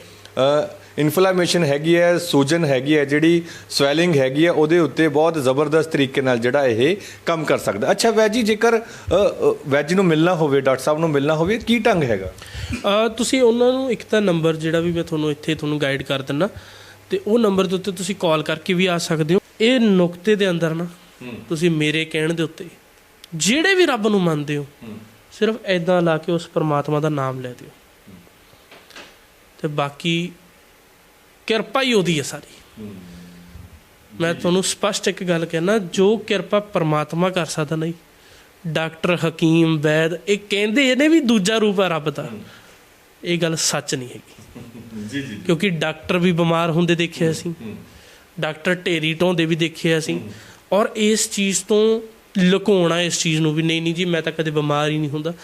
ਇਨਫਲੇਮੇਸ਼ਨ ਹੈਗੀ ਹੈ ਸੂਜਨ ਹੈਗੀ ਹੈ ਜਿਹੜੀ ਸਵੈਲਿੰਗ ਹੈਗੀ ਹੈ ਉਹਦੇ ਉੱਤੇ ਬਹੁਤ ਜ਼ਬਰਦਸਤ ਤਰੀਕੇ ਨਾਲ ਜਿਹੜਾ ਇਹ ਕੰਮ ਕਰ ਸਕਦਾ। ਅੱਛਾ ਵੈਦ ਜੀ ਜੇਕਰ ਅ, ਅ, ਵੈਦ ਜੀ ਨੂੰ ਮਿਲਣਾ ਹੋਵੇ ਡਾਕਟਰ ਸਾਹਿਬ ਨੂੰ ਮਿਲਣਾ ਹੋਵੇ ਕੀ ਢੰਗ ਹੈਗਾ? ਤੁਸੀਂ ਉਹਨਾਂ ਨੂੰ ਇੱਕ ਤਾਂ ਨੰਬਰ ਜਿਹੜਾ ਵੀ ਮੈਂ ਤੁਹਾਨੂੰ ਇੱਥੇ ਤੁਹਾਨੂੰ ਗਾਈਡ ਕਰ ਦਿੰਨਾ ਤੇ ਉਹ ਨੰਬਰ ਦੇ ਉੱਤੇ ਤੁਸੀਂ ਕਾਲ ਕਰਕੇ ਵੀ ਆ ਸਕਦੇ ਹੋ। ਇਹ ਨੁਕਤੇ ਦੇ ਅੰਦਰ ਨਾ ਤੁਸੀਂ ਮੇਰੇ ਕਹਿਣ ਦੇ ਉੱਤੇ ਜਿਹੜੇ ਵੀ ਰੱਬ ਨੂੰ ਮੰਨਦੇ ਹੋ ਸਿਰਫ ਐਦਾਂ ਲਾ ਕੇ ਉਸ ਪਰਮਾਤਮਾ ਦਾ ਨਾਮ ਲੈ ਦਿਓ। ਤੇ ਬਾਕੀ ਕਿਰਪਾ ਹੀ ਉਹਦੀ ਹੈ ਸਾਰੀ। ਮੈਂ ਤੁਹਾਨੂੰ ਸਪਸ਼ਟ ਇੱਕ ਗੱਲ ਕਹਿਣਾ ਜੋ ਕਿਰਪਾ ਪਰਮਾਤਮਾ ਕਰ ਸਕਦਾ ਨਹੀਂ ਡਾਕਟਰ ਹਕੀਮ ਵੈਦ ਇਹ ਕਹਿੰਦੇ ਇਹਨੇ ਵੀ ਦੂਜਾ ਰੂਪ ਹੈ ਰੱਬ ਦਾ। ਇਹ ਗੱਲ ਸੱਚ ਨਹੀਂ ਹੈਗੀ। ਜੀ ਜੀ। ਕਿਉਂਕਿ ਡਾਕਟਰ ਵੀ ਬਿਮਾਰ ਹੁੰਦੇ ਦੇਖੇ ਅਸੀਂ। ਡਾਕਟਰ ਢੇਰੀ ਢੋਂਦੇ ਵੀ ਦੇਖੇ ਅਸੀਂ। ਔਰ ਇਸ ਚੀਜ਼ ਤੋਂ ਲੁਕਾਉਣਾ ਇਸ ਚੀਜ਼ ਨੂੰ ਵੀ ਨਹੀਂ ਨਹੀਂ ਜੀ ਮੈਂ ਤਾਂ ਕਦੇ ਬਿਮਾਰ ਹੀ ਨਹੀਂ ਹੁੰਦਾ।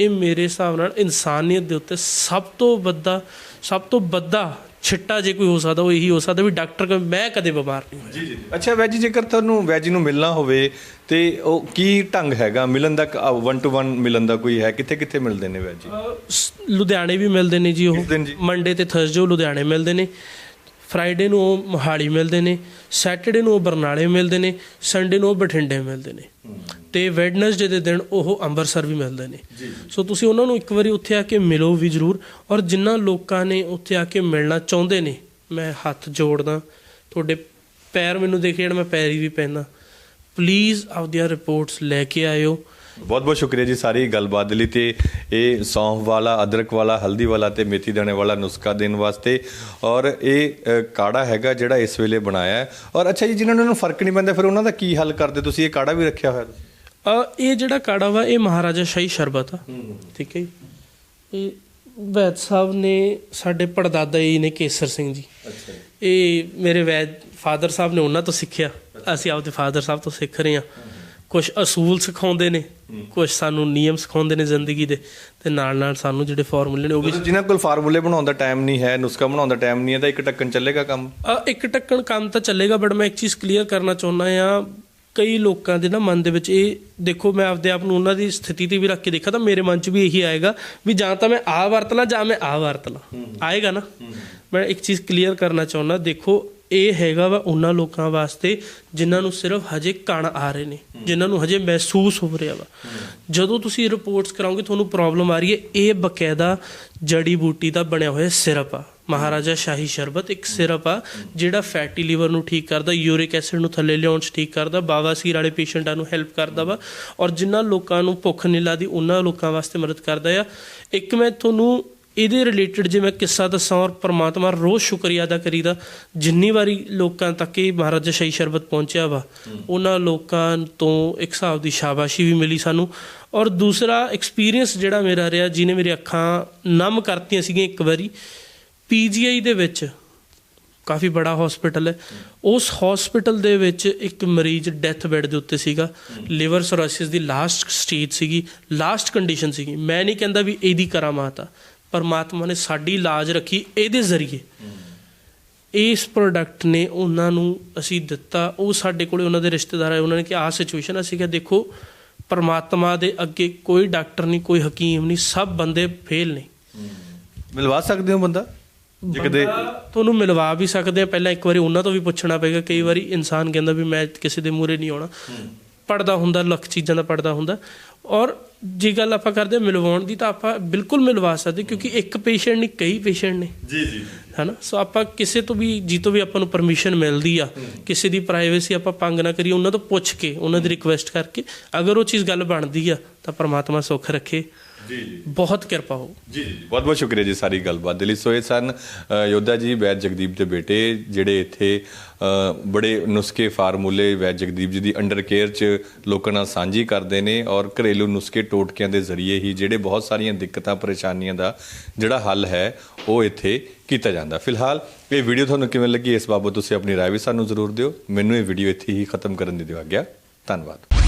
ਇਹ ਮੇਰੇ ਹਿਸਾਬ ਨਾਲ ਇਨਸਾਨੀਅਤ ਦੇ ਉੱਤੇ ਸਭ ਤੋਂ ਵੱਡਾ ਸਭ ਤੋਂ ਵੱਡਾ ਛਿੱਟਾ ਜੇ ਕੋਈ ਹੋ ਸਕਦਾ ਉਹ ਇਹੀ ਹੋ ਸਕਦਾ ਵੀ ਡਾਕਟਰ ਮੈਂ ਕਦੇ ਬਿਮਾਰ ਨਹੀਂ ਹੋਇਆ। ਜੀ ਜੀ। ਅੱਛਾ ਵੈਜੀ ਜੇਕਰ ਤੁਹਾਨੂੰ ਵੈਜੀ ਨੂੰ ਮਿਲਣਾ ਹੋਵੇ ਤੇ ਉਹ ਕੀ ਢੰਗ ਹੈਗਾ? ਮਿਲਣ ਦਾ 1 ਟੂ 1 ਮਿਲਣ ਦਾ ਕੋਈ ਹੈ? ਕਿੱਥੇ ਕਿੱਥੇ ਮਿਲਦੇ ਨੇ ਵੈਜੀ? ਲੁਧਿਆਣੇ ਵੀ ਮਿਲਦੇ ਨੇ ਜੀ ਉਹ? ਮੰਡੇ ਤੇ ਥਰਸਡੇ ਲੁਧਿਆਣੇ ਮਿਲਦੇ ਨੇ। ਫਰਾਈਡੇ ਨੂੰ ਉਹ ਮੋਹਾਲੀ ਮਿਲਦੇ ਨੇ। ਸੈਟਰਡੇ ਨੂੰ ਉਹ ਬਰਨਾਲੇ ਮਿਲਦੇ ਨੇ ਸੰਡੇ ਨੂੰ ਉਹ ਬਠਿੰਡੇ ਮਿਲਦੇ ਨੇ ਤੇ ਵੈਡਨਸਡੇ ਦੇ ਦਿਨ ਉਹ ਅੰਮ੍ਰਿਤਸਰ ਵੀ ਮਿਲਦੇ ਨੇ। ਸੋ ਤੁਸੀਂ ਉਹਨਾਂ ਨੂੰ ਇੱਕ ਵਾਰੀ ਉੱਥੇ ਆ ਕੇ ਮਿਲੋ ਵੀ ਜ਼ਰੂਰ ਔਰ ਜਿਨ੍ਹਾਂ ਲੋਕਾਂ ਨੇ ਉੱਥੇ ਆ ਕੇ ਮਿਲਣਾ ਚਾਹੁੰਦੇ ਨੇ ਮੈਂ ਹੱਥ ਜੋੜਦਾ ਤੁਹਾਡੇ ਪੈਰ ਮੈਨੂੰ ਦੇਖੇ ਜਿਹੜਾ ਮੈਂ ਪੈਰੀ ਵੀ ਪੈਂਦਾ ਪਲੀਜ਼ ਆਪਦੀਆਂ ਰਿਪੋਰਟਸ ਲੈ ਕੇ ਆਇਓ। ਬਹੁਤ ਬਹੁਤ ਸ਼ੁਕਰੀਆ ਜੀ ਸਾਰੀ ਗੱਲਬਾਤ ਦੇ ਲਈ ਤੇ ਇਹ ਸੌਂਫ ਵਾਲਾ ਅਦਰਕ ਵਾਲਾ ਹਲਦੀ ਵਾਲਾ ਤੇ ਮੇਥੀ ਦਾਣੇ ਵਾਲਾ ਨੁਸਖਾ ਦੇਣ ਵਾਸਤੇ ਔਰ ਇਹ ਕਾੜਾ ਹੈਗਾ ਜਿਹੜਾ ਇਸ ਵੇਲੇ ਬਣਾਇਆ ਹੈ। ਔਰ ਅੱਛਾ ਜੀ ਜਿਨ੍ਹਾਂ ਨੂੰ ਫ਼ਰਕ ਨਹੀਂ ਪੈਂਦਾ ਫਿਰ ਉਹਨਾਂ ਦਾ ਕੀ ਹੱਲ ਕਰਦੇ ਤੁਸੀਂ? ਇਹ ਕਾੜਾ ਵੀ ਰੱਖਿਆ ਹੋਇਆ ਇਹ ਜਿਹੜਾ ਕਾੜਾ ਵਾ ਇਹ ਮਹਾਰਾਜਾ ਸ਼ਾਹੀ ਸ਼ਰਬਤ ਆ ਠੀਕ ਹੈ ਜੀ। ਇਹ ਵੈਦ ਸਾਹਿਬ ਨੇ ਸਾਡੇ ਪੜਦਾਦਾ ਜੀ ਨੇ ਕੇਸਰ ਸਿੰਘ ਜੀ। ਅੱਛਾ ਇਹ ਮੇਰੇ ਵੈਦ ਫਾਦਰ ਸਾਹਿਬ ਨੇ ਉਹਨਾਂ ਤੋਂ ਸਿੱਖਿਆ। ਅਸੀਂ ਆਪਦੇ ਫਾਦਰ ਸਾਹਿਬ ਤੋਂ ਸਿੱਖ ਰਹੇ ਹਾਂ। ਕੁਝ ਅਸੂਲ ਸਿਖਾਉਂਦੇ ਨੇ। ਕੁਝ ਸਾਨੂੰ ਨਿਯਮ ਸਿਖਾਉਂਦੇ ਨੇ ਜ਼ਿੰਦਗੀ ਦੇ ਤੇ ਨਾਲ ਨਾਲ ਸਾਨੂੰ ਜਿਹੜੇ ਫਾਰਮੂਲੇ ਨੇ ਉਹ ਵੀ ਜਿਨ੍ਹਾਂ ਕੋਲ ਫਾਰਮੂਲੇ ਬਣਾਉਣ ਦਾ ਟਾਈਮ ਨਹੀਂ ਹੈ ਨੁਸਖਾ ਬਣਾਉਣ ਦਾ ਟਾਈਮ ਨਹੀਂ ਹੈ ਤਾਂ ਇੱਕ ਟੱਕਣ ਚੱਲੇਗਾ ਕੰਮ? ਇੱਕ ਟੱਕਣ ਕੰਮ ਤਾਂ ਚੱਲੇਗਾ ਬਟ ਮੈਂ ਇੱਕ ਚੀਜ਼ ਕਲੀਅਰ ਕਰਨਾ ਚਾਹੁੰਦਾ ਆ ਕਈ ਲੋਕਾਂ ਦੇ ਨਾ ਮਨ ਦੇ ਵਿੱਚ ਇਹ ਦੇਖੋ ਮੈਂ ਆਪਦੇ ਆਪ ਨੂੰ ਉਹਨਾਂ ਦੀ ਸਥਿਤੀ ਤੇ ਵੀ ਰੱਖ ਕੇ ਦੇਖਾ ਤਾਂ ਮੇਰੇ ਮਨ 'ਚ ਵੀ ਇਹੀ ਆਏਗਾ ਵੀ ਜਾਂ ਤਾਂ ਮੈਂ ਆ ਵਰਤ ਲਾਂ ਜਾਂ ਮੈਂ ਆ ਵਰਤ ਲਾਂ। ਆਏਗਾ ਨਾ? ਮੈਂ ਇੱਕ ਚੀਜ਼ ਕਲੀਅਰ ਕਰਨਾ ਚਾਹੁੰਦਾ ਦੇਖੋ ਇਹ ਹੈਗਾ ਵਾ ਉਹਨਾਂ ਲੋਕਾਂ ਵਾਸਤੇ ਜਿਨ੍ਹਾਂ ਨੂੰ ਸਿਰਫ ਹਜੇ ਕਣ ਆ ਰਹੇ ਨੇ ਜਿਨ੍ਹਾਂ ਨੂੰ ਹਜੇ ਮਹਿਸੂਸ ਹੋ ਰਿਹਾ ਵਾ। ਜਦੋਂ ਤੁਸੀਂ ਰਿਪੋਰਟਸ ਕਰਾਓਗੇ ਤੁਹਾਨੂੰ ਪ੍ਰੋਬਲਮ ਆ ਰਹੀ ਹੈ ਇਹ ਬਕਾਇਦਾ ਜੜੀ ਬੂਟੀ ਦਾ ਬਣਿਆ ਹੋਇਆ ਸਿਰਪ ਆ। ਮਹਾਰਾਜਾ ਸ਼ਾਹੀ ਸ਼ਰਬਤ ਇੱਕ ਸਿਰਪ ਆ ਜਿਹੜਾ ਫੈਟੀ ਲੀਵਰ ਨੂੰ ਠੀਕ ਕਰਦਾ ਯੂਰਿਕ ਐਸਿਡ ਨੂੰ ਥੱਲੇ ਲਿਆਉਣ 'ਚ ਠੀਕ ਕਰਦਾ ਬਾਵਾਸੀਰ ਵਾਲੇ ਪੇਸ਼ੈਂਟਾਂ ਨੂੰ ਹੈਲਪ ਕਰਦਾ ਵਾ ਔਰ ਜਿਨ੍ਹਾਂ ਲੋਕਾਂ ਨੂੰ ਭੁੱਖ ਨਹੀਂ ਲੱਗਦੀ ਉਹਨਾਂ ਲੋਕਾਂ ਵਾਸਤੇ ਮਦਦ ਕਰਦਾ ਆ। ਇੱਕ ਮੈਂ ਤੁਹਾਨੂੰ ਇਹਦੇ ਰਿਲੇਟਡ ਜੇ ਮੈਂ ਕਿੱਸਾ ਦੱਸਾਂ ਔਰ ਪਰਮਾਤਮਾ ਰੋਜ਼ ਸ਼ੁਕਰੀਆ ਅਦਾ ਕਰੀਦਾ, ਜਿੰਨੀ ਵਾਰੀ ਲੋਕਾਂ ਤੱਕ ਇਹ ਮਹਾਰਾਜਾ ਸ਼ਾਹੀ ਸ਼ਰਬਤ ਪਹੁੰਚਿਆ ਵਾ, ਉਹਨਾਂ ਲੋਕਾਂ ਤੋਂ ਇੱਕ ਹਿਸਾਬ ਦੀ ਸ਼ਾਬਾਸ਼ੀ ਵੀ ਮਿਲੀ ਸਾਨੂੰ। ਔਰ ਦੂਸਰਾ ਐਕਸਪੀਰੀਅੰਸ ਜਿਹੜਾ ਮੇਰਾ ਰਿਹਾ, ਜਿਹਨੇ ਮੇਰੀ ਅੱਖਾਂ ਨਮ ਕਰਤੀਆਂ ਸੀਗੀਆਂ ਇੱਕ ਵਾਰੀ ਪੀਜੀਆਈ ਦੇ ਵਿੱਚ, ਕਾਫੀ ਬੜਾ ਹਸਪੀਟਲ ਹੈ। ਉਸ ਹਸਪੀਟਲ ਦੇ ਵਿੱਚ ਇੱਕ ਮਰੀਜ਼ ਡੈਥ ਬੈੱਡ ਦੇ ਉੱਤੇ ਸੀਗਾ। ਲਿਵਰ ਸਰੋਸਿਸ ਦੀ ਲਾਸਟ ਸਟੇਜ ਸੀਗੀ ਲਾਸਟ ਕੰਡੀਸ਼ਨ ਸੀਗੀ। ਮੈਂ ਨਹੀਂ ਕਹਿੰਦਾ ਵੀ ਇਹਦੀ ਕਰਾਮਾਤ ਆ। ਪਰਮਾਤਮਾ ਨੇ ਸਾਡੀ ਲਾਜ ਰੱਖੀ ਇਹਦੇ ਜ਼ਰੀਏ। ਇਸ ਪ੍ਰੋਡਕਟ ਨੇ ਉਹਨਾਂ ਨੂੰ ਅਸੀਂ ਦਿੱਤਾ। ਉਹ ਸਾਡੇ ਕੋਲੇ ਉਹਨਾਂ ਦੇ ਰਿਸ਼ਤੇਦਾਰ ਆਏ ਉਹਨਾਂ ਨੇ ਕਿਹਾ ਆਹ ਸਿਚੁਏਸ਼ਨ ਅਸੀਂ ਕਿਹਾ ਦੇਖੋ ਪਰਮਾਤਮਾ ਦੇ ਅੱਗੇ ਕੋਈ ਡਾਕਟਰ ਨਹੀਂ ਕੋਈ ਹਕੀਮ ਨਹੀਂ ਸਭ ਬੰਦੇ ਫੇਲ ਨੇ। ਮਿਲਵਾ ਸਕਦੇ ਹੋ ਬੰਦਾ? ਜੇ ਕਦੇ ਤੁਹਾਨੂੰ ਮਿਲਵਾ ਵੀ ਸਕਦੇ ਆ। ਪਹਿਲਾਂ ਇੱਕ ਵਾਰੀ ਉਹਨਾਂ ਤੋਂ ਵੀ ਪੁੱਛਣਾ ਪਏਗਾ। ਕਈ ਵਾਰੀ ਇਨਸਾਨ ਕਹਿੰਦਾ ਵੀ ਮੈਂ ਕਿਸੇ ਦੇ ਮੂਹਰੇ ਨਹੀਂ ਆਉਣਾ। ਪੜਦਾ ਹੁੰਦਾ ਲੱਖ ਚੀਜ਼ਾਂ ਦਾ ਪੜਦਾ ਹੁੰਦਾ। ਔਰ ਜੇ ਗੱਲ ਆਪਾਂ ਕਰਦੇ ਮਿਲਵਾਉਣ ਦੀ ਤਾਂ ਆਪਾਂ ਬਿਲਕੁਲ ਮਿਲਵਾ ਸਕਦੇ ਕਿਉਂਕਿ ਇੱਕ ਪੇਸ਼ੈਂਟ ਨਹੀਂ ਕਈ ਪੇਸ਼ੈਂਟ ਨੇ। ਜੀ ਜੀ। ਹਨਾ? ਸੋ ਆਪਾਂ ਕਿਸੇ ਤੋਂ ਵੀ ਜੀ ਤੋਂ ਵੀ ਆਪਾਂ ਨੂੰ ਪਰਮਿਸ਼ਨ ਮਿਲਦੀ ਆ ਕਿਸੇ ਦੀ ਪ੍ਰਾਈਵੇਸੀ ਆਪਾਂ ਪੰਗ ਨਾ ਕਰੀਏ ਉਹਨਾਂ ਤੋਂ ਪੁੱਛ ਕੇ ਉਹਨਾਂ ਦੀ ਰਿਕੁਐਸਟ ਕਰਕੇ। ਅਗਰ ਉਹ ਚੀਜ਼ ਗੱਲ ਬਣਦੀ ਆ ਤਾਂ ਪਰਮਾਤਮਾ ਸੁੱਖ ਰੱਖੇ। ਜੀ ਜੀ। ਬਹੁਤ ਕਿਰਪਾ ਹੋ ਜੀ ਜੀ। ਬਹੁਤ ਬਹੁਤ ਸ਼ੁਕਰੀਆ ਜੀ ਸਾਰੀ ਗੱਲਬਾਤ ਦੇ ਲਈ। ਸੋ ਇਹ ਸਨ ਯੋਧਾ ਜੀ ਵੈਦ ਜਗਦੀਪ ਦੇ ਬੇਟੇ ਜਿਹੜੇ ਇੱਥੇ ਬੜੇ ਨੁਸਖੇ ਫਾਰਮੂਲੇ ਵੈ ਜਗਦੀਪ ਜੀ ਦੀ ਅੰਡਰ ਕੇਅਰ ਚ ਲੋਕਾਂ ਨਾਲ ਸਾਂਝੀ ਕਰਦੇ ਨੇ ਔਰ ਘਰੇਲੂ ਨੁਸਖੇ ਟੋਟਕਿਆਂ ਦੇ ਜ਼ਰੀਏ ਹੀ ਜਿਹੜੇ ਬਹੁਤ ਸਾਰੀਆਂ ਦਿੱਕਤਾਂ, ਪਰੇਸ਼ਾਨੀਆਂ ਦਾ ਜਿਹੜਾ ਹੱਲ ਹੈ, ਉਹ ਇੱਥੇ ਕੀਤਾ ਜਾਂਦਾ। ਫਿਲਹਾਲ ਇਹ ਵੀਡੀਓ ਤੁਹਾਨੂੰ ਕਿਵੇਂ ਲੱਗੀ, ਇਸ ਬਾਬਤ ਤੁਸੀਂ ਆਪਣੀ ਰਾਏ ਵੀ ਸਾਨੂੰ ਜ਼ਰੂਰ ਦਿਓ। ਮੈਨੂੰ ਇਹ ਵੀਡੀਓ ਇੱਥੇ ਹੀ ਖਤਮ ਕਰਨ ਦੀ ਦਿਓ ਆਗਿਆ। ਧੰਨਵਾਦ।